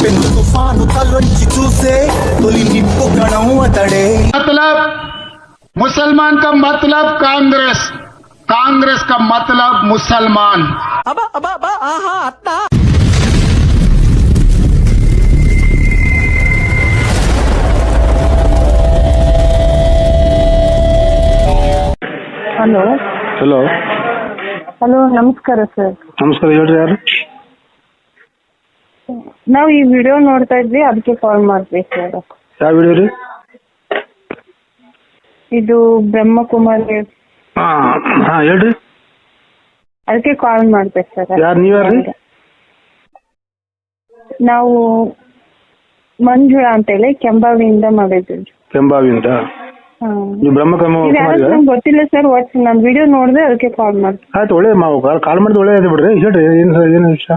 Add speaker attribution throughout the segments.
Speaker 1: పెను తుఫాను తలొంచి చూసే తొలి నిప్పు కణం అతడే
Speaker 2: मतलब मुसलमान का मतलब कांग्रेस कांग्रेस का मतलब मुसलमान
Speaker 3: ಹಲೋ
Speaker 4: ಹಲೋ
Speaker 3: ಹಲೋ ನಮಸ್ಕಾರ ಸರ್
Speaker 4: ನಮಸ್ಕಾರ ಹೇಳ್ರಿ ಯಾರು
Speaker 3: ನಾವು ಈ ವಿಡಿಯೋ ನೋಡ್ತಾ ಇದ್ವಿ ಅದಕ್ಕೆ ಕಾಲ್ ಮಾಡಿದ್ವಿ ಸರ್
Speaker 4: ಯಾವ ವಿಡಿಯೋ ರೀ?
Speaker 3: ಇದು ಬ್ರಹ್ಮಕುಮಾರಿ
Speaker 4: ಹಾ ಹಾ ಹೇಳ್ರಿ.
Speaker 3: ಅದಕ್ಕೆ ಕಾಲ್ ಮಾಡ್ಬೇಕು ಸರ್
Speaker 4: ಯಾರ್ ನೀವು ಯಾರು
Speaker 3: ನಾವು ಮಂಜುಳಾ ಅಂತೇಳಿ ಕೆಂಬಾವಿಯಿಂದ ಮಾಡಿದ್ವಿ
Speaker 4: ಕೆಂಬಾವಿಯಿಂದ? ನೀವು
Speaker 3: ನಂಗೆ ಗೊತ್ತಿಲ್ಲ ಸರ್ ವಾಟ್ಸ್ ನಾನು ವಿಡಿಯೋ ನೋಡಿದೆ ಅದಕ್ಕೆ ಕಾಲ್ ಮಾಡಿದೆ
Speaker 4: ಆಯ್ತು ಒಳ್ಳೆ ಕಾಲ್ ಮಾಡಿದ್ರೆ ಒಳ್ಳೆ ಇದೆ ಬಿಡ್ರಿ. ಹೇಳ್ರಿ ಏನ್ ಏನು ವಿಷಯ?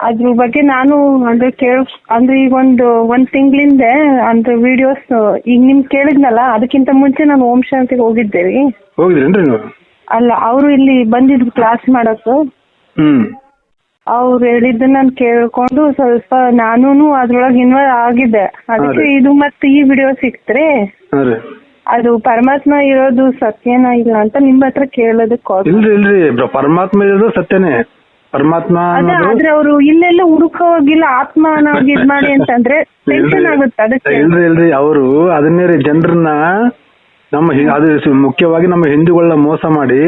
Speaker 3: ಅದ್ರ ಬಗ್ಗೆ ನಾನು ಅಂದ್ರೆ ಕೇಳ ಅಂದ್ರೆ ಈಗ ಒಂದು ಒಂದ್ ತಿಂಗಳಿಂದ ಅಂದ್ರೆ ವಿಡಿಯೋಸ್ ಈಗ ನಿಮ್ ಕೇಳಿದ್ನಲ್ಲ ಅದಕ್ಕಿಂತ ಮುಂಚೆ ನಾನು ಓಂ ಶಾಂತಿಗೆ ಹೋಗಿದ್ದೆ ರೀ
Speaker 4: ಹೋಗಿದ್ರೇನ್ರಿ ನೀವು?
Speaker 3: ಅಲ್ಲ ಅವರು ಇಲ್ಲಿ ಬಂದಿದ್ರು ಕ್ಲಾಸ್ ಮಾಡಕ್ಕೆ
Speaker 4: ಹ್ಮ್.
Speaker 3: ಅವ್ರು ಹೇಳಿದ್ದು ನಾನು ಕೇಳ್ಕೊಂಡು ಸ್ವಲ್ಪ ನಾನೂನು ಅದ್ರೊಳಗೆ ಇನ್ವಾಲ್ವ್ ಆಗಿದ್ದೆ. ಅದಕ್ಕೆ ಇದು ಮತ್ತೆ ಈ ವಿಡಿಯೋ ಸಿಕ್ತ್ರೆ. ಅದು ಪರಮಾತ್ಮ ಇರೋದು ಸತ್ಯನ ಇಲ್ಲ ಅಂತ ನಿಮ್ ಹತ್ರ ಕೇಳೋದಕ್ಕೆ ಕಾಲ್
Speaker 4: ಇಲ್ರಿ ಇಲ್ರಿ ಪರಮಾತ್ಮ ಇರೋದು ಸತ್ಯನೇ. ಪರಮಾತ್ಮ
Speaker 3: ಆದ್ರೆ ಅವರು ಇಲ್ಲೆಲ್ಲ ಹುಡುಕೋಗಿಲ್ಲ ಆತ್ಮ ನಾವು ಇದ್ ಮಾಡಿ ಅಂತಂದ್ರೆ ಟೆನ್ಷನ್ ಆಗುತ್ತೆ ಅದಕ್ಕೆ.
Speaker 4: ಇಲ್ರಿ ಇಲ್ರಿ ಅವರು ಅದನ್ನೇ ರೀ ಜನರನ್ನ ನಮ್ಮ ಅದು ಮುಖ್ಯವಾಗಿ ನಮ್ಮ ಹಿಂದೂಗಳನ್ನ ಮೋಸ ಮಾಡಿ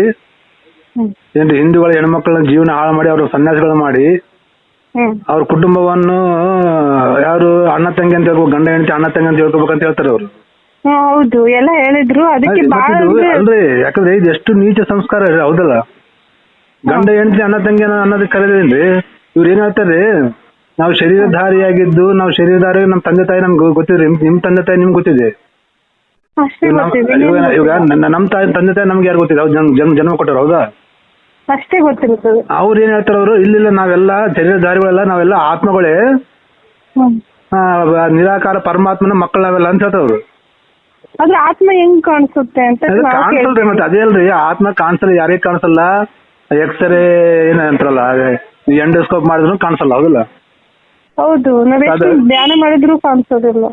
Speaker 4: ಏನ್ರಿ ಹಿಂದೂಗಳ ಹೆಣ್ಮಕ್ಳನ್ನ ಜೀವನ ಹಾಳು ಮಾಡಿ ಅವ್ರ ಸನ್ಯಾಸಿಗಳನ್ನ ಮಾಡಿ ಅವ್ರ ಕುಟುಂಬವನ್ನು ಯಾರು ಅಣ್ಣ ತಂಗಿ ಅಂತ ಹೇಳ್ಬೋದು ಗಂಡ ಹೆಂಡತಿ ಅಣ್ಣ ತಂಗಿ ಅಂತ ಹೇಳ್ಕೊಬೇಕಂತ ಹೇಳ್ತಾರೆ ಅವರು.
Speaker 3: ಹೌದು ಎಲ್ಲ ಹೇಳಿದ್ರು. ಅದಕ್ಕೆ
Speaker 4: ಅಲ್ರಿ ಯಾಕಂದ್ರೆ ಇದು ಎಷ್ಟು ನೀಚ ಸಂಸ್ಕಾರ ಹೌದಲ್ಲ? ಗಂಡ ಹೆಂಡತಿ ಅಣ್ಣ ತಂಗಿ ಅನ್ನೋ- ಅನ್ನೋದಕ್ಕೆ ಕರೆದೇನ್ರಿ ಇವ್ರು ಏನ್ ಹೇಳ್ತಾರೆ? ನಾವು ಶರೀರಧಾರಿಯಾಗಿದ್ದು ನಾವು ಶರೀರಧಾರಿ ನಮ್ ತಂದೆ ತಾಯಿ ನಮ್ಗೆ ಗೊತ್ತಿದ್ರಿ ನಿಮ್ ತಂದೆ ತಾಯಿ ನಿಮ್ಗೆ ಗೊತ್ತಿದೆ.
Speaker 3: ಅಷ್ಟೇ
Speaker 4: ಇವಾಗ ನಮ್-
Speaker 3: ಗೊತ್ತಿದೆ.
Speaker 4: ಇವಾಗ ಇವಾಗ ನನ್ನ- ನಮ್ ತಾಯಿ ತಂದೆ ತಾಯಿ ನಮ್ಗೆ ಯಾರು ಗೊತ್ತಿದೆ ಅವ್ರು ಜನ್ಮ ಜನ್ಮ- ಜನ್ಮ ಕೊಟ್ಟರು ಹೌದಾ?
Speaker 3: ಅಷ್ಟೇ ಗೊತ್ತಿರುತ್ತದೆ
Speaker 4: ಅವ್ರು ಏನ್ ಹೇಳ್ತಾರ ಅವರು? ಇಲ್ಲಿಲ್ಲ ನಾವೆಲ್ಲ ಶರೀರಧಾರಿಗಳೆಲ್ಲ ನಾವೆಲ್ಲ ಆತ್ಮಗಳೇ.
Speaker 3: ಹ್ಮ್.
Speaker 4: ಆ, ನಿರಾಕಾರ ಪರಮಾತ್ಮನ ಮಕ್ಕಳು ನಾವೆಲ್ಲ ಅಂತ ಹೇಳ್ತಾರೆ ಅವರು
Speaker 3: ಆದ್ರೆ ಆತ್ಮ ಹೆಂಗ್ ಕಾಣಿಸುತ್ತೆ ಅಂತ
Speaker 4: ಅದು
Speaker 3: ನಾವು
Speaker 4: ಕಾಣಿಸಲ್ರಿ
Speaker 3: ಕೇಳ್ತೀವಿ.
Speaker 4: ಮತ್ತೆ ಅದೇ ಅಲ್ರಿ. ಆತ್ಮ ಕಾಣಿಸಲ್ಲ ಯಾರಿಗೆ ಕಾಣಿಸಲ್ಲ. ಎಕ್ಸ್ರೇ ಏನ ಅಂತಾರಲ್ಲ ಎಂಡೋಸ್ಕೋಪ್ ಮಾಡಿದ್ರು ಕಾಣಿಸಲ್ಲ ಹೌದಲ್ಲ?
Speaker 3: ಹೌದು ನಾವ್ ಎಷ್ಟು ಧ್ಯಾನ ಮಾಡಿದ್ರು ಕಾಣಿಸೋದಿಲ್ಲ.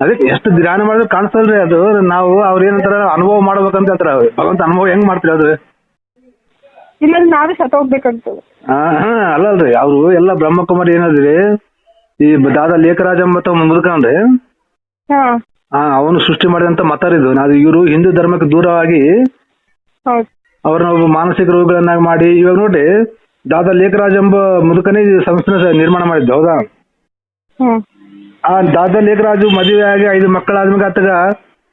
Speaker 4: ಅದಕ್ಕೆ ಎಷ್ಟು ಧ್ಯಾನ ಮಾಡಿದ್ರು ಕಾಣಿಸಲ್ರಿ ಅದು ನಾವು ಅವ್ರ ಏನಂತಾರ ಅನುಭವ ಮಾಡ್ಬೇಕಂತ ಹೇಳ್ತಾರ ಅವ್ರು ಭಗವಂತ ಅನುಭವ ಹೆಂಗ್ ಮಾಡ್ತೀರಿ ಅದು?
Speaker 3: ಇಲ್ಲಾಂದ್ರೆ ನಾವೇ ಸತ್ತೋಗ್ಬೇಕಾಗ್ತದೆ
Speaker 4: ಅಲ್ಲಲ್ರಿ ಅವ್ರು ಎಲ್ಲ ಬ್ರಹ್ಮಕುಮಾರಿ ಏನಾದ್ರಿ ಈ ದಾದ ಲೇಖರಾಜ ಮುದುಕನ್ರಿ
Speaker 3: ಹಾ.
Speaker 4: ಆ ಅವನು ಸೃಷ್ಟಿ ಮಾಡಿದಂತ ಮತರಿದು ನಾವು ಇವರು ಹಿಂದೂ ಧರ್ಮಕ್ಕೆ ದೂರವಾಗಿ ಅವ್ರನ್ನ ಒಬ್ಬ ಮಾನಸಿಕ ರೋಗಿಗಳನ್ನಾಗಿ ಮಾಡಿ ಇವಾಗ ನೋಡಿ ದಾದಾ ಲೇಖರಾಜ್ ಎಂಬ ಮುದುಕನೇ ಸಂಸ್ಥೆ ಸಂಸ್ಥೆನ ನಿರ್ಮಾಣ ಮಾಡಿದ್ದು ಹೌದಾ?
Speaker 3: ಹ್ಮ್.
Speaker 4: ಆ ದಾದಾ ಲೇಖರಾಜು ಮದುವೆ ಆಗಿ ಐದು ಮಕ್ಕಳಾದ್ಮೇಲೆ ಆತಗ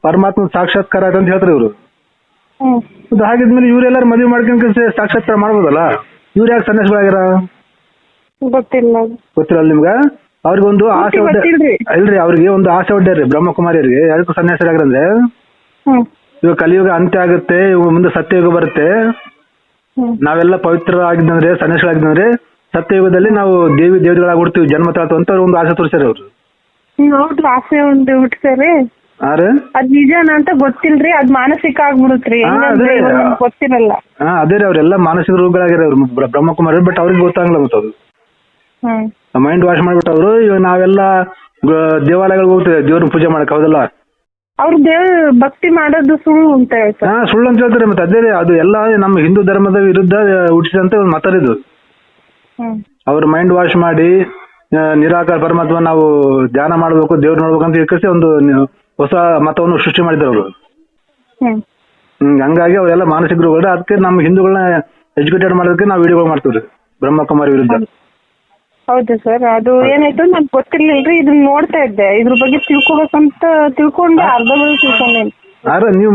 Speaker 4: ಪರಮಾತ್ಮ ಸಾಕ್ಷಾತ್ಕಾರ ಆಯ್ತು ಅಂತ ಹೇಳ್ತಾರೆ ಇವರು.
Speaker 3: ಹ್ಮ್.
Speaker 4: ಹಾಗಿದ್ಮೇಲೆ ಇವರೆಲ್ಲರೂ ಮದುವೆ ಮಾಡ್ಕೊಂಡ್ ಸಾಕ್ಷಾತ್ಕಾರ ಮಾಡ್ಬೋದಲ್ಲ? ಇವ್ರು ಯಾಕೆ ಸನ್ಯಾಸಿಗಳಾಗ್ಯಾರ?
Speaker 3: ಗೊತ್ತಿಲ್ಲ.
Speaker 4: ಗೊತ್ತಿಲ್ಲ ನಿಮ್ಗ? ಅವ್ರಿಗೊಂದು ಆಸೆ ಒಡ್ಡೆ. ಇಲ್ರಿ ಅವ್ರಿಗೆ ಒಂದು ಆಸೆ ಬ್ರಹ್ಮಕುಮಾರಿ ಬ್ರಹ್ಮಕುಮಾರಿಯರಿಗೆ ಯಾರಿಗೂ ಸನ್ಯಾಸರಾಗ್ರಂದ್ರೆ ಇವಾಗ ಕಲಿಯುಗ ಅಂತ್ಯ ಆಗುತ್ತೆ ಇವಾಗ ಮುಂದೆ ಸತ್ಯಯುಗ ಬರುತ್ತೆ. ನಾವೆಲ್ಲ ಪವಿತ್ರ ಆಗಿದ್ದಂದ್ರೆ ಸನ್ಯಾಸಿಗಳಾಗಿದ್ದಂದ್ರೆ ಸತ್ಯಯುಗದಲ್ಲಿ ನಾವು ದೇವಿ ದೇವತೆಗಳಾಗ್ಬಿಡ್ತೀವಿ ಜನ್ಮ ತಾಳ್ತು ಅಂತ ಅವ್ರು ಒಂದು ಆಸೆ ತೋರಿಸ್ಯಾರ ಅವ್ರು.
Speaker 3: ಹೌದು ಆಸೆ ಒಂದು
Speaker 4: ಆರೆ?
Speaker 3: ಅದ್ ನಿಜಾನ ಅಂತ ಗೊತ್ತಿಲ್ರಿ ಅದ್ ಮಾನಸಿಕ ಆಗ್ಬಿಡುತ್ರಿ. ಗೊತ್ತಿರಲ್ಲ.
Speaker 4: ಅದೇ ರೀ ಅವ್ರೆಲ್ಲ ಮಾನಸಿಕ ಬ್ರ- ಬ್ರಹ್ಮಕುಮಾರಿ ಬಟ್ ಅವ್ರಿಗೆ ಗೊತ್ತಾಗಲ್ಲ ಮತ್ತೆ ಅದು. ಮೈಂಡ್ ವಾಶ್ ಮಾಡ್ಬಿಟ್ಟು ಅವರು ಇವಾಗ ನಾವೆಲ್ಲ ದೇವಾಲಯಗಳಿಗೆ ಹೋಗ್ತೇವೆ ದೇವ್ರ ಪೂಜೆ ಮಾಡಕ್ ಹೌದಲ್ಲ?
Speaker 3: ಅವ್ರ ದೇವ್ರ ಭಕ್ತಿ ಮಾಡೋದು ಸುಳ್ಳು ಅಂತ ಹೇಳ್ತಾರೆ.
Speaker 4: ಹಾ ಸುಳ್ಳು ಅಂತ ಹೇಳ್ತಾರೆ ಮತ್ತೆ. ಅದೇ ಅದು ಎಲ್ಲ ನಮ್ಮ ಹಿಂದೂ ಧರ್ಮದ ವಿರುದ್ಧ ಹುಟ್ಟಿಸಿದಂತ ಒಂದು ಮತರಿದು ಅವ್ರ ಮೈಂಡ್ ವಾಶ್ ಮಾಡಿ ನಿರಾಕಾರ ಪರಮಾತ್ಮ ನಾವು ಧ್ಯಾನ ಮಾಡ್ಬೇಕು ದೇವ್ರ ನೋಡ್ಬೇಕು ಅಂತ ಇಕ್ಕಸಿ ಒಂದು ಹೊಸ ಮತವನ್ನು ಸೃಷ್ಟಿ ಮಾಡಿದ್ರು ಅವರು. ಹಂಗಾಗಿ ಅವರೆಲ್ಲ ಮಾನಸಿಕರು ಅದಕ್ಕೆ ನಮ್ಮ ಹಿಂದೂಗಳನ್ನ ಎಜುಕೇಟೆಡ್ ಮಾಡೋದಕ್ಕೆ ನಾವು ವಿಡಿಯೋ ಮಾಡ್ತೀವಿ ಬ್ರಹ್ಮಕುಮಾರಿ ವಿರುದ್ಧ.
Speaker 3: ಹೌದು ಸರ್ ಅದು ಏನಾಯ್ತು ಗೊತ್ತಿರಲಿಲ್ಲ ಗೊತ್ತಿರ್ಲಿಲ್ರಿ ಇದನ್ನ ನೋಡ್ತಾ ಇದ್ದೆ. ಇದ್ರ ಬಗ್ಗೆ ತಿಳ್ಕೊಬೇಕಂತ ತಿಳ್ಕೊಂಡೆ ಅರ್ಧ ಬರ್ಧ ತಿಳ್ಕೊಂಡೆ.
Speaker 4: ಅರೆ ನೀವು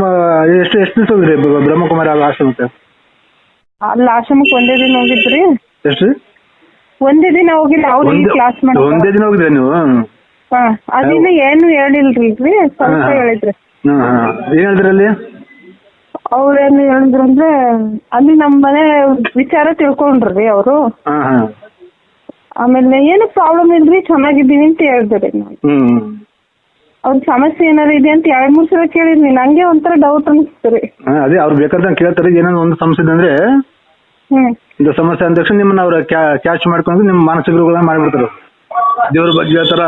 Speaker 4: ಎಷ್ಟು ಎಷ್ಟು ದಿವಸ ಹೋಗಿದ್ರಿ ಬ್ರಹ್ಮಕುಮಾರ ಆಶ್ರಮಕ್ಕೆ?
Speaker 3: ಅಲ್ಲಿ ಆಶ್ರಮಕ್ಕೆ ಒಂದೇ ದಿನ ಹೋಗಿದ್ರಿ?
Speaker 4: ಎಷ್ಟು?
Speaker 3: ಒಂದೇ ದಿನ ಹೋಗಿಲ್ಲ ಅವ್ರು ಈ ಕ್ಲಾಸ್ ಮಾಡಿ ಒಂದೇ
Speaker 4: ದಿನ ಹೋಗಿದ್ರಿ ನೀವು?
Speaker 3: ಹಾ ಅದಿನ್ನ ಏನು ಹೇಳಿಲ್ರಿ ಸ್ವಲ್ಪ. ಹೇಳಿದ್ರಿ.
Speaker 4: ಏನ್ ಹೇಳಿದ್ರಿ ಅಲ್ಲಿ?
Speaker 3: ಅವ್ರೇನು ಹೇಳಿದ್ರು ಅಂದ್ರೆ ಅಲ್ಲಿ ನಮ್ಮ ಮನೆ ವಿಚಾರ ತಿಳ್ಕೊಂಡ್ರಿ ಅವರು.
Speaker 4: ಹಾ ಹಾ.
Speaker 3: ಆಮೇಲೆ ಏನು ಪ್ರಾಬ್ಲಮ್ ಇಲ್ರಿ? ಚೆನ್ನಾಗಿದ್ದೀನಿ ಅಂತ ಹೇಳಿದ್ರಿ ನಾನು
Speaker 4: ಹ್ಮ್.
Speaker 3: ಅವ್ರ ಸಮಸ್ಯೆ ಏನಾರ ಇದೆ ಅಂತ ಎರಡ್ ಮೂರ್ ಸಲ ಕೇಳಿದ್ವಿ. ನಂಗೆ ಒಂಥರ ಡೌಟ್ ಅನಿಸ್ತು ರೀ.
Speaker 4: ಅದೇ ಅವ್ರು ಬೇಕಾದಂಗೆ ಕೇಳ್ತಾರೆ. ಏನೋ ಒಂದು ಸಮಸ್ಯೆ ಇದೆ ಅಂದ್ರೆ ಇಂಥ ಸಮಸ್ಯೆ ಅಂದ ತಕ್ಷಣ ನಿಮ್ಮನ್ನ ಅವ್ರ ಕ್ಯಾಚ್ ಮಾಡ್ಕೊಂಡು ನಿಮ್ಮ ಮಾನಸಿಕ ರೋಗಗಳನ್ನ ಮಾಡಿಬಿಡ್ತಾರೆ. ದೇವ್ರ ಬಗ್ಗೆ ಹೇಳ್ತಾರ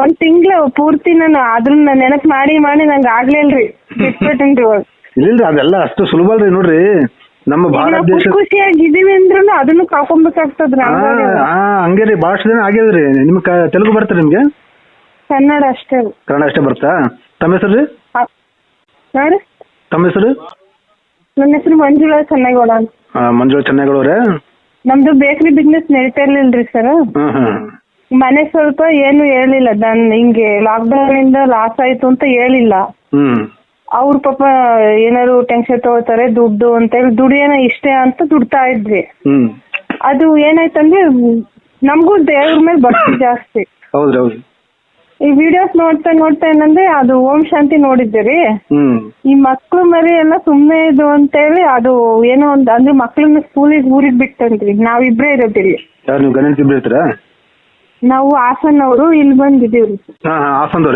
Speaker 3: ಒಂದ್ ತಿಂಗ್ಳು ಪೂರ್ತಿ ನಾನು ಅದನ್ನ ನೆನಪ್ ಮಾಡಿ ಮಾಡಿ ನಂಗೆ ಆಗ್ಲಿಲ್ರಿ ಬಿಟ್ಬಿಟ್ಟೇನ್ರಿ ಇವಾಗ
Speaker 4: ಇಲ್ರಿ ಅದೆಲ್ಲ ಅಷ್ಟು ಸುಲಭ ಅಲ್ರಿ ನೋಡ್ರಿ. ನಮ್ಮ ಭಾರತ ದೇಶ
Speaker 3: ಖುಷಿ ಖುಷಿಯಾಗಿದೀವಿ ಅಂದ್ರೂ ಅದನ್ನು
Speaker 4: ಕಾಕೊಂಬೇಕಾಗ್ತದ ಹಂಗೆ ರೀ ಭಾಳಷ್ಟು ದಿನ ಆಗ್ಯದ್ರಿ. ನಿಮ್ ತೆಲುಗು ಬರ್ತಾರ ನಿಮ್ಗೆ?
Speaker 3: ಕನ್ನಡ ಅಷ್ಟೇ.
Speaker 4: ಕನ್ನಡ ಅಷ್ಟೇ ಬರ್ತಾ ತಮ್ಮ ಹೆಸರು ರೀ? ತಮ್ಮ ಹೆಸರು?
Speaker 3: ನನ್ನ ಹೆಸರು ಮಂಜುಳ ಚೆನ್ನೈಗೌಡ ಮಂಜುಳ
Speaker 4: ಆ, ಅವ್ರೆ?
Speaker 3: ನಮ್ದು ಬೇಕರಿ ಬಿಸ್ನೆಸ್ ನಡೀತಾ ಇರ್ಲಿಲ್ರಿ ಸರ್ ಮನೆ ಸ್ವಲ್ಪ ಏನು ಹೇಳಿಲ್ಲ. ನಾನು ಹಿಂಗೆ ಲಾಕ್ಡೌನ್ ಇಂದ ಲಾಸ್ ಆಯ್ತು ಅಂತ ಹೇಳಿಲ್ಲ.
Speaker 4: ಹ್ಮ್.
Speaker 3: ಅವ್ರ ಪಾಪ ಏನಾದ್ರು ಟೆನ್ಷನ್ ತಗೋತಾರೆ ದುಡ್ಡು ಅಂತ ಹೇಳಿ ದುಡಿಯೋಣ ಇಷ್ಟೇ ಅಂತ ದುಡ್ತಾ ಇದ್ವಿ. ಅದು ಏನಾಯ್ತಂದ್ರೆ ನಮಗೂ ದೇವ್ರ ಮೇಲೆ ಭಕ್ತಿ ಜಾಸ್ತಿ. ಈ ವಿಡಿಯೋಸ್ ನೋಡ್ತಾ ನೋಡ್ತಾ ಏನಂದ್ರೆ ಅದು ಓಂ ಶಾಂತಿ ನೋಡಿದ್ದೆ ರೀ ಈ ಮಕ್ಳು ಮರಿ ಎಲ್ಲ ಸುಮ್ನೆ ಇದು ಅಂತ ಹೇಳಿ ಅದು ಏನೋ ಒಂದ್ ಅಂದ್ರೆ ಮಕ್ಳನ್ನ ಸ್ಕೂಲಿಗೆ ಊರಿಗೆ ಬಿಟ್ಟಂತ್ರಿ ನಾವಿಬ್ರೇ ಇರೋದಿಲ್ಲ
Speaker 4: ನಾವು
Speaker 3: ಹಾಸನ್ ಅವರು ಇಲ್ಲಿ ಬಂದಿದೀವ್ರಿ
Speaker 4: ಹಾಸನ್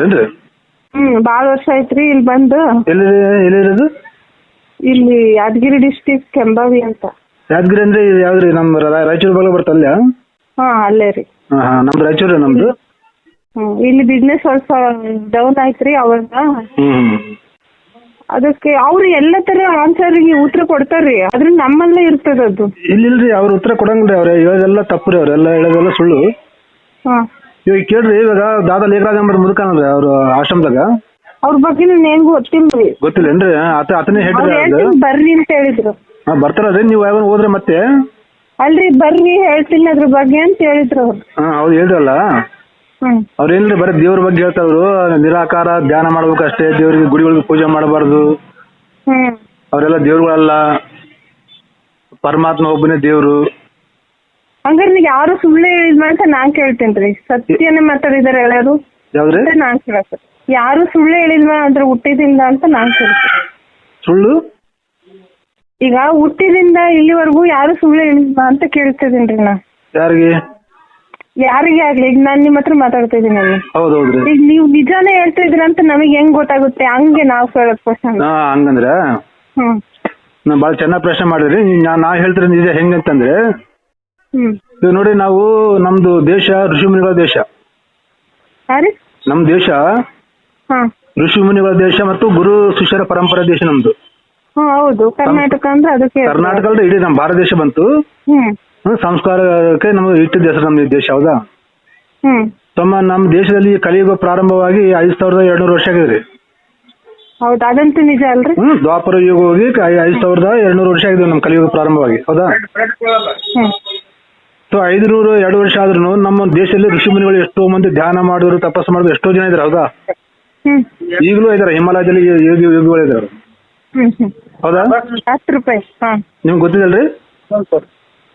Speaker 3: ಹ್ಮ್ ಬಾಳ ವರ್ಷ ಆಯ್ತ್ರಿ ಇಲ್ಲಿ ಬಂದು.
Speaker 4: ಎಲ್ಲಿ ಎಲ್ಲಿರೋದು?
Speaker 3: ಇಲ್ಲಿ ಯಾದಗಿರಿ ಡಿಸ್ಟಿಕ್ ಕೆಂಬಾವಿ ಅಂತ.
Speaker 4: ಯಾದಗಿರಿ ಅಂದ್ರೆ ಇದು ಯಾವ್ದ್ರಿ ನಮ್ಮ ರಾ- ರಾಯಚೂರು ಭಾಗ ಬರ್ತಲ್ಲ
Speaker 3: ಹಾ ಅಲ್ಲೇ ರೀ.
Speaker 4: ಹಾ ಹಾ ನಮ್ದು ರಾಯಚೂರು ನಮ್ದು.
Speaker 3: ಹ್ಮ್ ಇಲ್ಲಿ ಬಿಸ್ನೆಸ್ ಸ್ವಲ್ಪ ಡೌನ್ ಆಯ್ತ್ರಿ ಅವಾಗ.
Speaker 4: ಹ್ಮ್
Speaker 3: ಅದಕ್ಕೆ ಅವ್ರು ಎಲ್ಲ ತರ ಆನ್ಸರ್ಗೆ ಉತ್ತರ ಕೊಡ್ತಾರ್ರಿ. ಆದ್ರೆ ನಮ್ಮಲ್ಲೇ ಇರ್ತದ ಅದು.
Speaker 4: ಇಲ್ಲಿ ಇಲ್ರಿ ಅವ್ರ ಉತ್ತರ ಕೊಡಂಗ್ರಿ ಅವ್ರ. ಹೇಳೋದೆಲ್ಲ ತಪ್ಪು ರೀ ಅವ್ರೆಲ್ಲ ಹೇಳೋದೆಲ್ಲ ಸುಳ್ಳು.
Speaker 3: ಹಾ.
Speaker 4: ಇವಾಗ ಕೇಳ್ರಿ ಇವಾಗ ದಾದಾ ಲೇಖರಾಜ್ ಅಂಬರ್ ಮುದುಕನಲ್ರಿ ಅವ್ರ ಆಶ್ರಮದಾಗ?
Speaker 3: ಅವ್ರ ಬಗ್ಗೆ ನೀನ್ ಗೊತ್ತಿಲ್ಲ ಗೊತ್ತಿಲ್ಲ
Speaker 4: ಗೊತ್ತಿಲ್ಲೇನ್ರಿ? ಆತ ಆತನೇ
Speaker 3: ಅವ್ರು
Speaker 4: ಹೇಳ್ರಿ ಅದು
Speaker 3: ಹೇಳ್ತೀನಿ ಬರ್ರಿ ಅಂತ ಹೇಳಿದ್ರು.
Speaker 4: ಹಾ ಬರ್ತಾರ ನೀವು ಯಾವಾಗ ಹೋದ್ರೆ ಮತ್ತೆ?
Speaker 3: ಅಲ್ರಿ ಬರ್ರಿ ಹೇಳ್ತೀನಿ ಅದ್ರ ಬಗ್ಗೆ ಅಂತ ಹೇಳಿದ್ರು ಅವ್ರು.
Speaker 4: ಹಾ ಅವ್ರು ಹೇಳಿದ್ರಲ್ಲ?
Speaker 3: ಹ್ಮ್.
Speaker 4: ಅವ್ರ ಏನ್ರಿ ಬರೀ ದೇವ್ರ ಬಗ್ಗೆ ಹೇಳ್ತಾವ್ರು ನಿರಾಕಾರ ಧ್ಯಾನ ಮಾಡ್ಬೇಕು ಅಷ್ಟೇ ದೇವ್ರಿಗೆ ಗುಡಿಗಳಿಗೆ ಪೂಜೆ ಮಾಡಬಾರ್ದು.
Speaker 3: ಹ್ಮ್.
Speaker 4: ಅವರೆಲ್ಲ ದೇವ್ರುಗಳಲ್ಲ. ಪರಮಾತ್ಮ ಒಬ್ಬನೇ ದೇವ್ರು.
Speaker 3: ಹಂಗಾರೆ ನೀವು ಯಾರು ಸುಳ್ಳು ಹೇಳಿದ್ಮ ಅಂತ ನಾನ್ ಕೇಳ್ತೇನ್ರಿ ಸತ್ಯನೇ ಮಾತಾಡಿದಾರೆ ಎಲ್ಲರೂ. ನಾನ್ ಕೇಳತ್ತೆ ಯಾರು ಸುಳ್ಳು ಹೇಳಿಲ್ವಾ? ಅಂದ್ರೆ ಹುಟ್ಟಿದಿಂದ ಅಂತ ನಾನ್ ಕೇಳ್ತೀನಿ.
Speaker 4: ಸುಳ್ಳು?
Speaker 3: ಈಗ ಹುಟ್ಟಿದಿಂದ ಇಲ್ಲಿವರೆಗೂ ಯಾರು ಸುಳ್ಳು ಹೇಳಿಲ್ವಾ ಅಂತ ಕೇಳ್ತಿದೀನ್ರಿ ನಾ
Speaker 4: ಯಾರಿಗೆ?
Speaker 3: ಯಾರಿಗೆ ಆಗ್ಲಿ? ಈಗ ನಾನ್ ನಿಮ್ಮ ಹತ್ರ ಮಾತಾಡ್ತಾ ಇದೀನಿ ಈಗ ನೀವು ನಿಜಾನೇ ಹೇಳ್ತಾ ಇದೀರ ಅಂತ ನಮಗ್ ಹೆಂಗ್ ಗೊತ್ತಾಗುತ್ತೆ? ಹಂಗೆ ನಾವ್ ಕೇಳೋದ್ ಕ್ವಶನ್
Speaker 4: ಹಂಗಂದ್ರ?
Speaker 3: ಹ್ಮ್.
Speaker 4: ಭಾಳ ಚೆನ್ನಾಗಿ ಪ್ರಶ್ನೆ ಮಾಡಿದ್ರಿ. ನಾ ನಾ ಹೇಳ್ತಿರೋ ನಿಜ ಹೆಂಗಂತಂದ್ರೆ ಇವಾಗ ನೋಡಿ ನಾವು ನಮ್ದು ದೇಶ ಋಷಿಮುನಿಗಳ ದೇಶ. ನಮ್ ದೇಶ ಋಷಿಮುನಿಗಳ ದೇಶ ಮತ್ತು ಗುರು ಶಿಷ್ಯರ ಪರಂಪರೆ ದೇಶ ನಮ್ದು.
Speaker 3: ಹೌದು. ಕರ್ನಾಟಕ ಅಂದ್ರೆ ಅದಕ್ಕೆ
Speaker 4: ಕರ್ನಾಟಕ ಅಲ್ಲದೆ ಇಡೀ ನಮ್ಮ ಭಾರತ ದೇಶ ಬಂತು. ಸಂಸ್ಕಾರಕ್ಕೆ ನಮ್ಗೆ ಇಟ್ಟಿದ್ದ ದೇಶ ನಮ್ಮ ದೇಶ ಹೌದಾ? ತಮ್ಮ ನಮ್ಮ ದೇಶದಲ್ಲಿ ಕಲಿಯುಗ ಪ್ರಾರಂಭವಾಗಿ ಐದು ಸಾವಿರದ ಎರಡ್ನೂರು ವರ್ಷ ಆಗಿದೆ
Speaker 3: ಹೌದು ಅದಂತೂ ನಿಜ ಅಲ್ರಿ?
Speaker 4: ಹ್ಮ್ ದ್ವಾಪರ ಯುಗ ಹೋಗಿ ಐದು ಸಾವಿರದ ಎರಡ್ನೂರು ವರ್ಷ ಆಗಿದೆ ನಮ್ಮ ಕಲಿಯುಗ ಪ್ರಾರಂಭವಾಗಿ ಹೌದಾ? ಸೊ ಐದು ನೂರು ಎರಡು ವರ್ಷ ಆದ್ರೂ ನಮ್ಮ ದೇಶದಲ್ಲಿ ಋಷಿಮುನಿಗಳು ಎಷ್ಟೋ ಮಂದಿ ಧ್ಯಾನ ಮಾಡಿದ್ರು ತಪಸ್ ಮಾಡಿದ್ರು ಎಷ್ಟೋ ಜನ ಇದಾರೆ ಹೌದಾ? ಈಗಲೂ ಇದಾರೆ ಹಿಮಾಲಯದಲ್ಲಿ ಯೋಗಿ ಯೋಗಿಗಳು ಇದಾರೆ ಹೌದಾ?
Speaker 3: ಹತ್ತು ರೂಪಾಯಿ
Speaker 4: ನಿಮ್ಗೆ ಗೊತ್ತಿದಲ್ರಿ?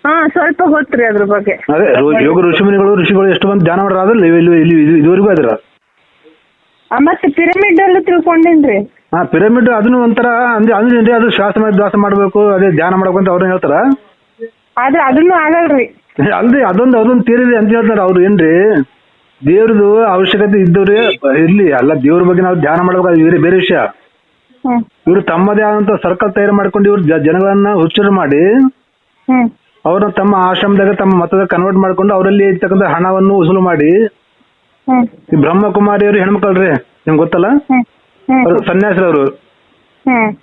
Speaker 3: ಹಾ ಸ್ವಲ್ಪ ಗೊತ್ತ್ರಿ ಅದ್ರ ಬಗ್ಗೆ.
Speaker 4: ಅದೇ ಯೋಗ ಋಷಿಮುನಿಗಳು ಋಷಿಗಳು ಎಷ್ಟು ಮಂದಿ ಧ್ಯಾನ ಮಾಡ್ರ ಅದ್ರಲ್ಲಿ ಇಲ್ಲಿ ಇಲ್ಲಿ ಇಲ್ಲಿ ಇದು- ಇದುವರೆಗೂ ಇದಾರೆ
Speaker 3: ಆ, ಮತ್ತೆ ಪಿರಮಿಡ್ ಎಲ್ಲ ತಿಳ್ಕೊಂಡೇನ್ರಿ?
Speaker 4: ಹಾ ಪಿರಮಿಡ್ ಅದನ್ನು ಒಂಥರ ಅಂದ್ರೆ ಅಂದ್ರೆ ಅದು ಶ್ವಾಸ ದ್ವಾಸ ಮಾಡ್ಬೇಕು ಅದೇ ಧ್ಯಾನ ಮಾಡ್ಬೇಕು ಅಂತ ಅವ್ರನ್ನ ಹೇಳ್ತಾರ?
Speaker 3: ಆದ್ರೆ ಅದನ್ನು ಆಗಲ್ರಿ.
Speaker 4: ಅಲ್ರಿ ಅದೊಂದು ಅದೊಂದು ತೀರಿದೆ ಅಂತ ಹೇಳ್ತಾರೆ. ಅವ್ರು ಏನ್ರಿ? ದೇವ್ರದು ಅವಶ್ಯಕತೆ ಇದ್ದವ್ರಿ ಇರ್ಲಿ. ಅಲ್ಲ ದೇವ್ರ ಬಗ್ಗೆ ನಾವು ಧ್ಯಾನ ಮಾಡ್ಬೇಕು ಇವ್ರಿ ಬೇರೆ ಬೇರೆ ವಿಷಯ ಇವ್ರು ತಮ್ಮದೇ ಆದಂತ ಸರ್ಕಲ್ ತಯಾರು ಮಾಡ್ಕೊಂಡು ಇವ್ರು ಜನಗಳನ್ನ ಹುಚ್ಚರು ಮಾಡಿ ಅವ್ರನ್ನ ತಮ್ಮ ಆಶ್ರಮದಾಗ ತಮ್ಮ ಮತದಾಗ ಕನ್ವರ್ಟ್ ಮಾಡ್ಕೊಂಡು ಅವರಲ್ಲಿ ಇರ್ತಕ್ಕಂಥ ಹಣವನ್ನು ವಸೂಲು ಮಾಡಿ. ಈ ಬ್ರಹ್ಮಕುಮಾರಿ ಅವರು ಹೆಣ್ಮಕ್ಳ್ರಿ ನಿಮ್ಗೆ ಗೊತ್ತಲ್ಲ?
Speaker 3: ಸನ್ಯಾಸಿ
Speaker 4: ಅವರು ಸನ್ಯಾಸಿರವರು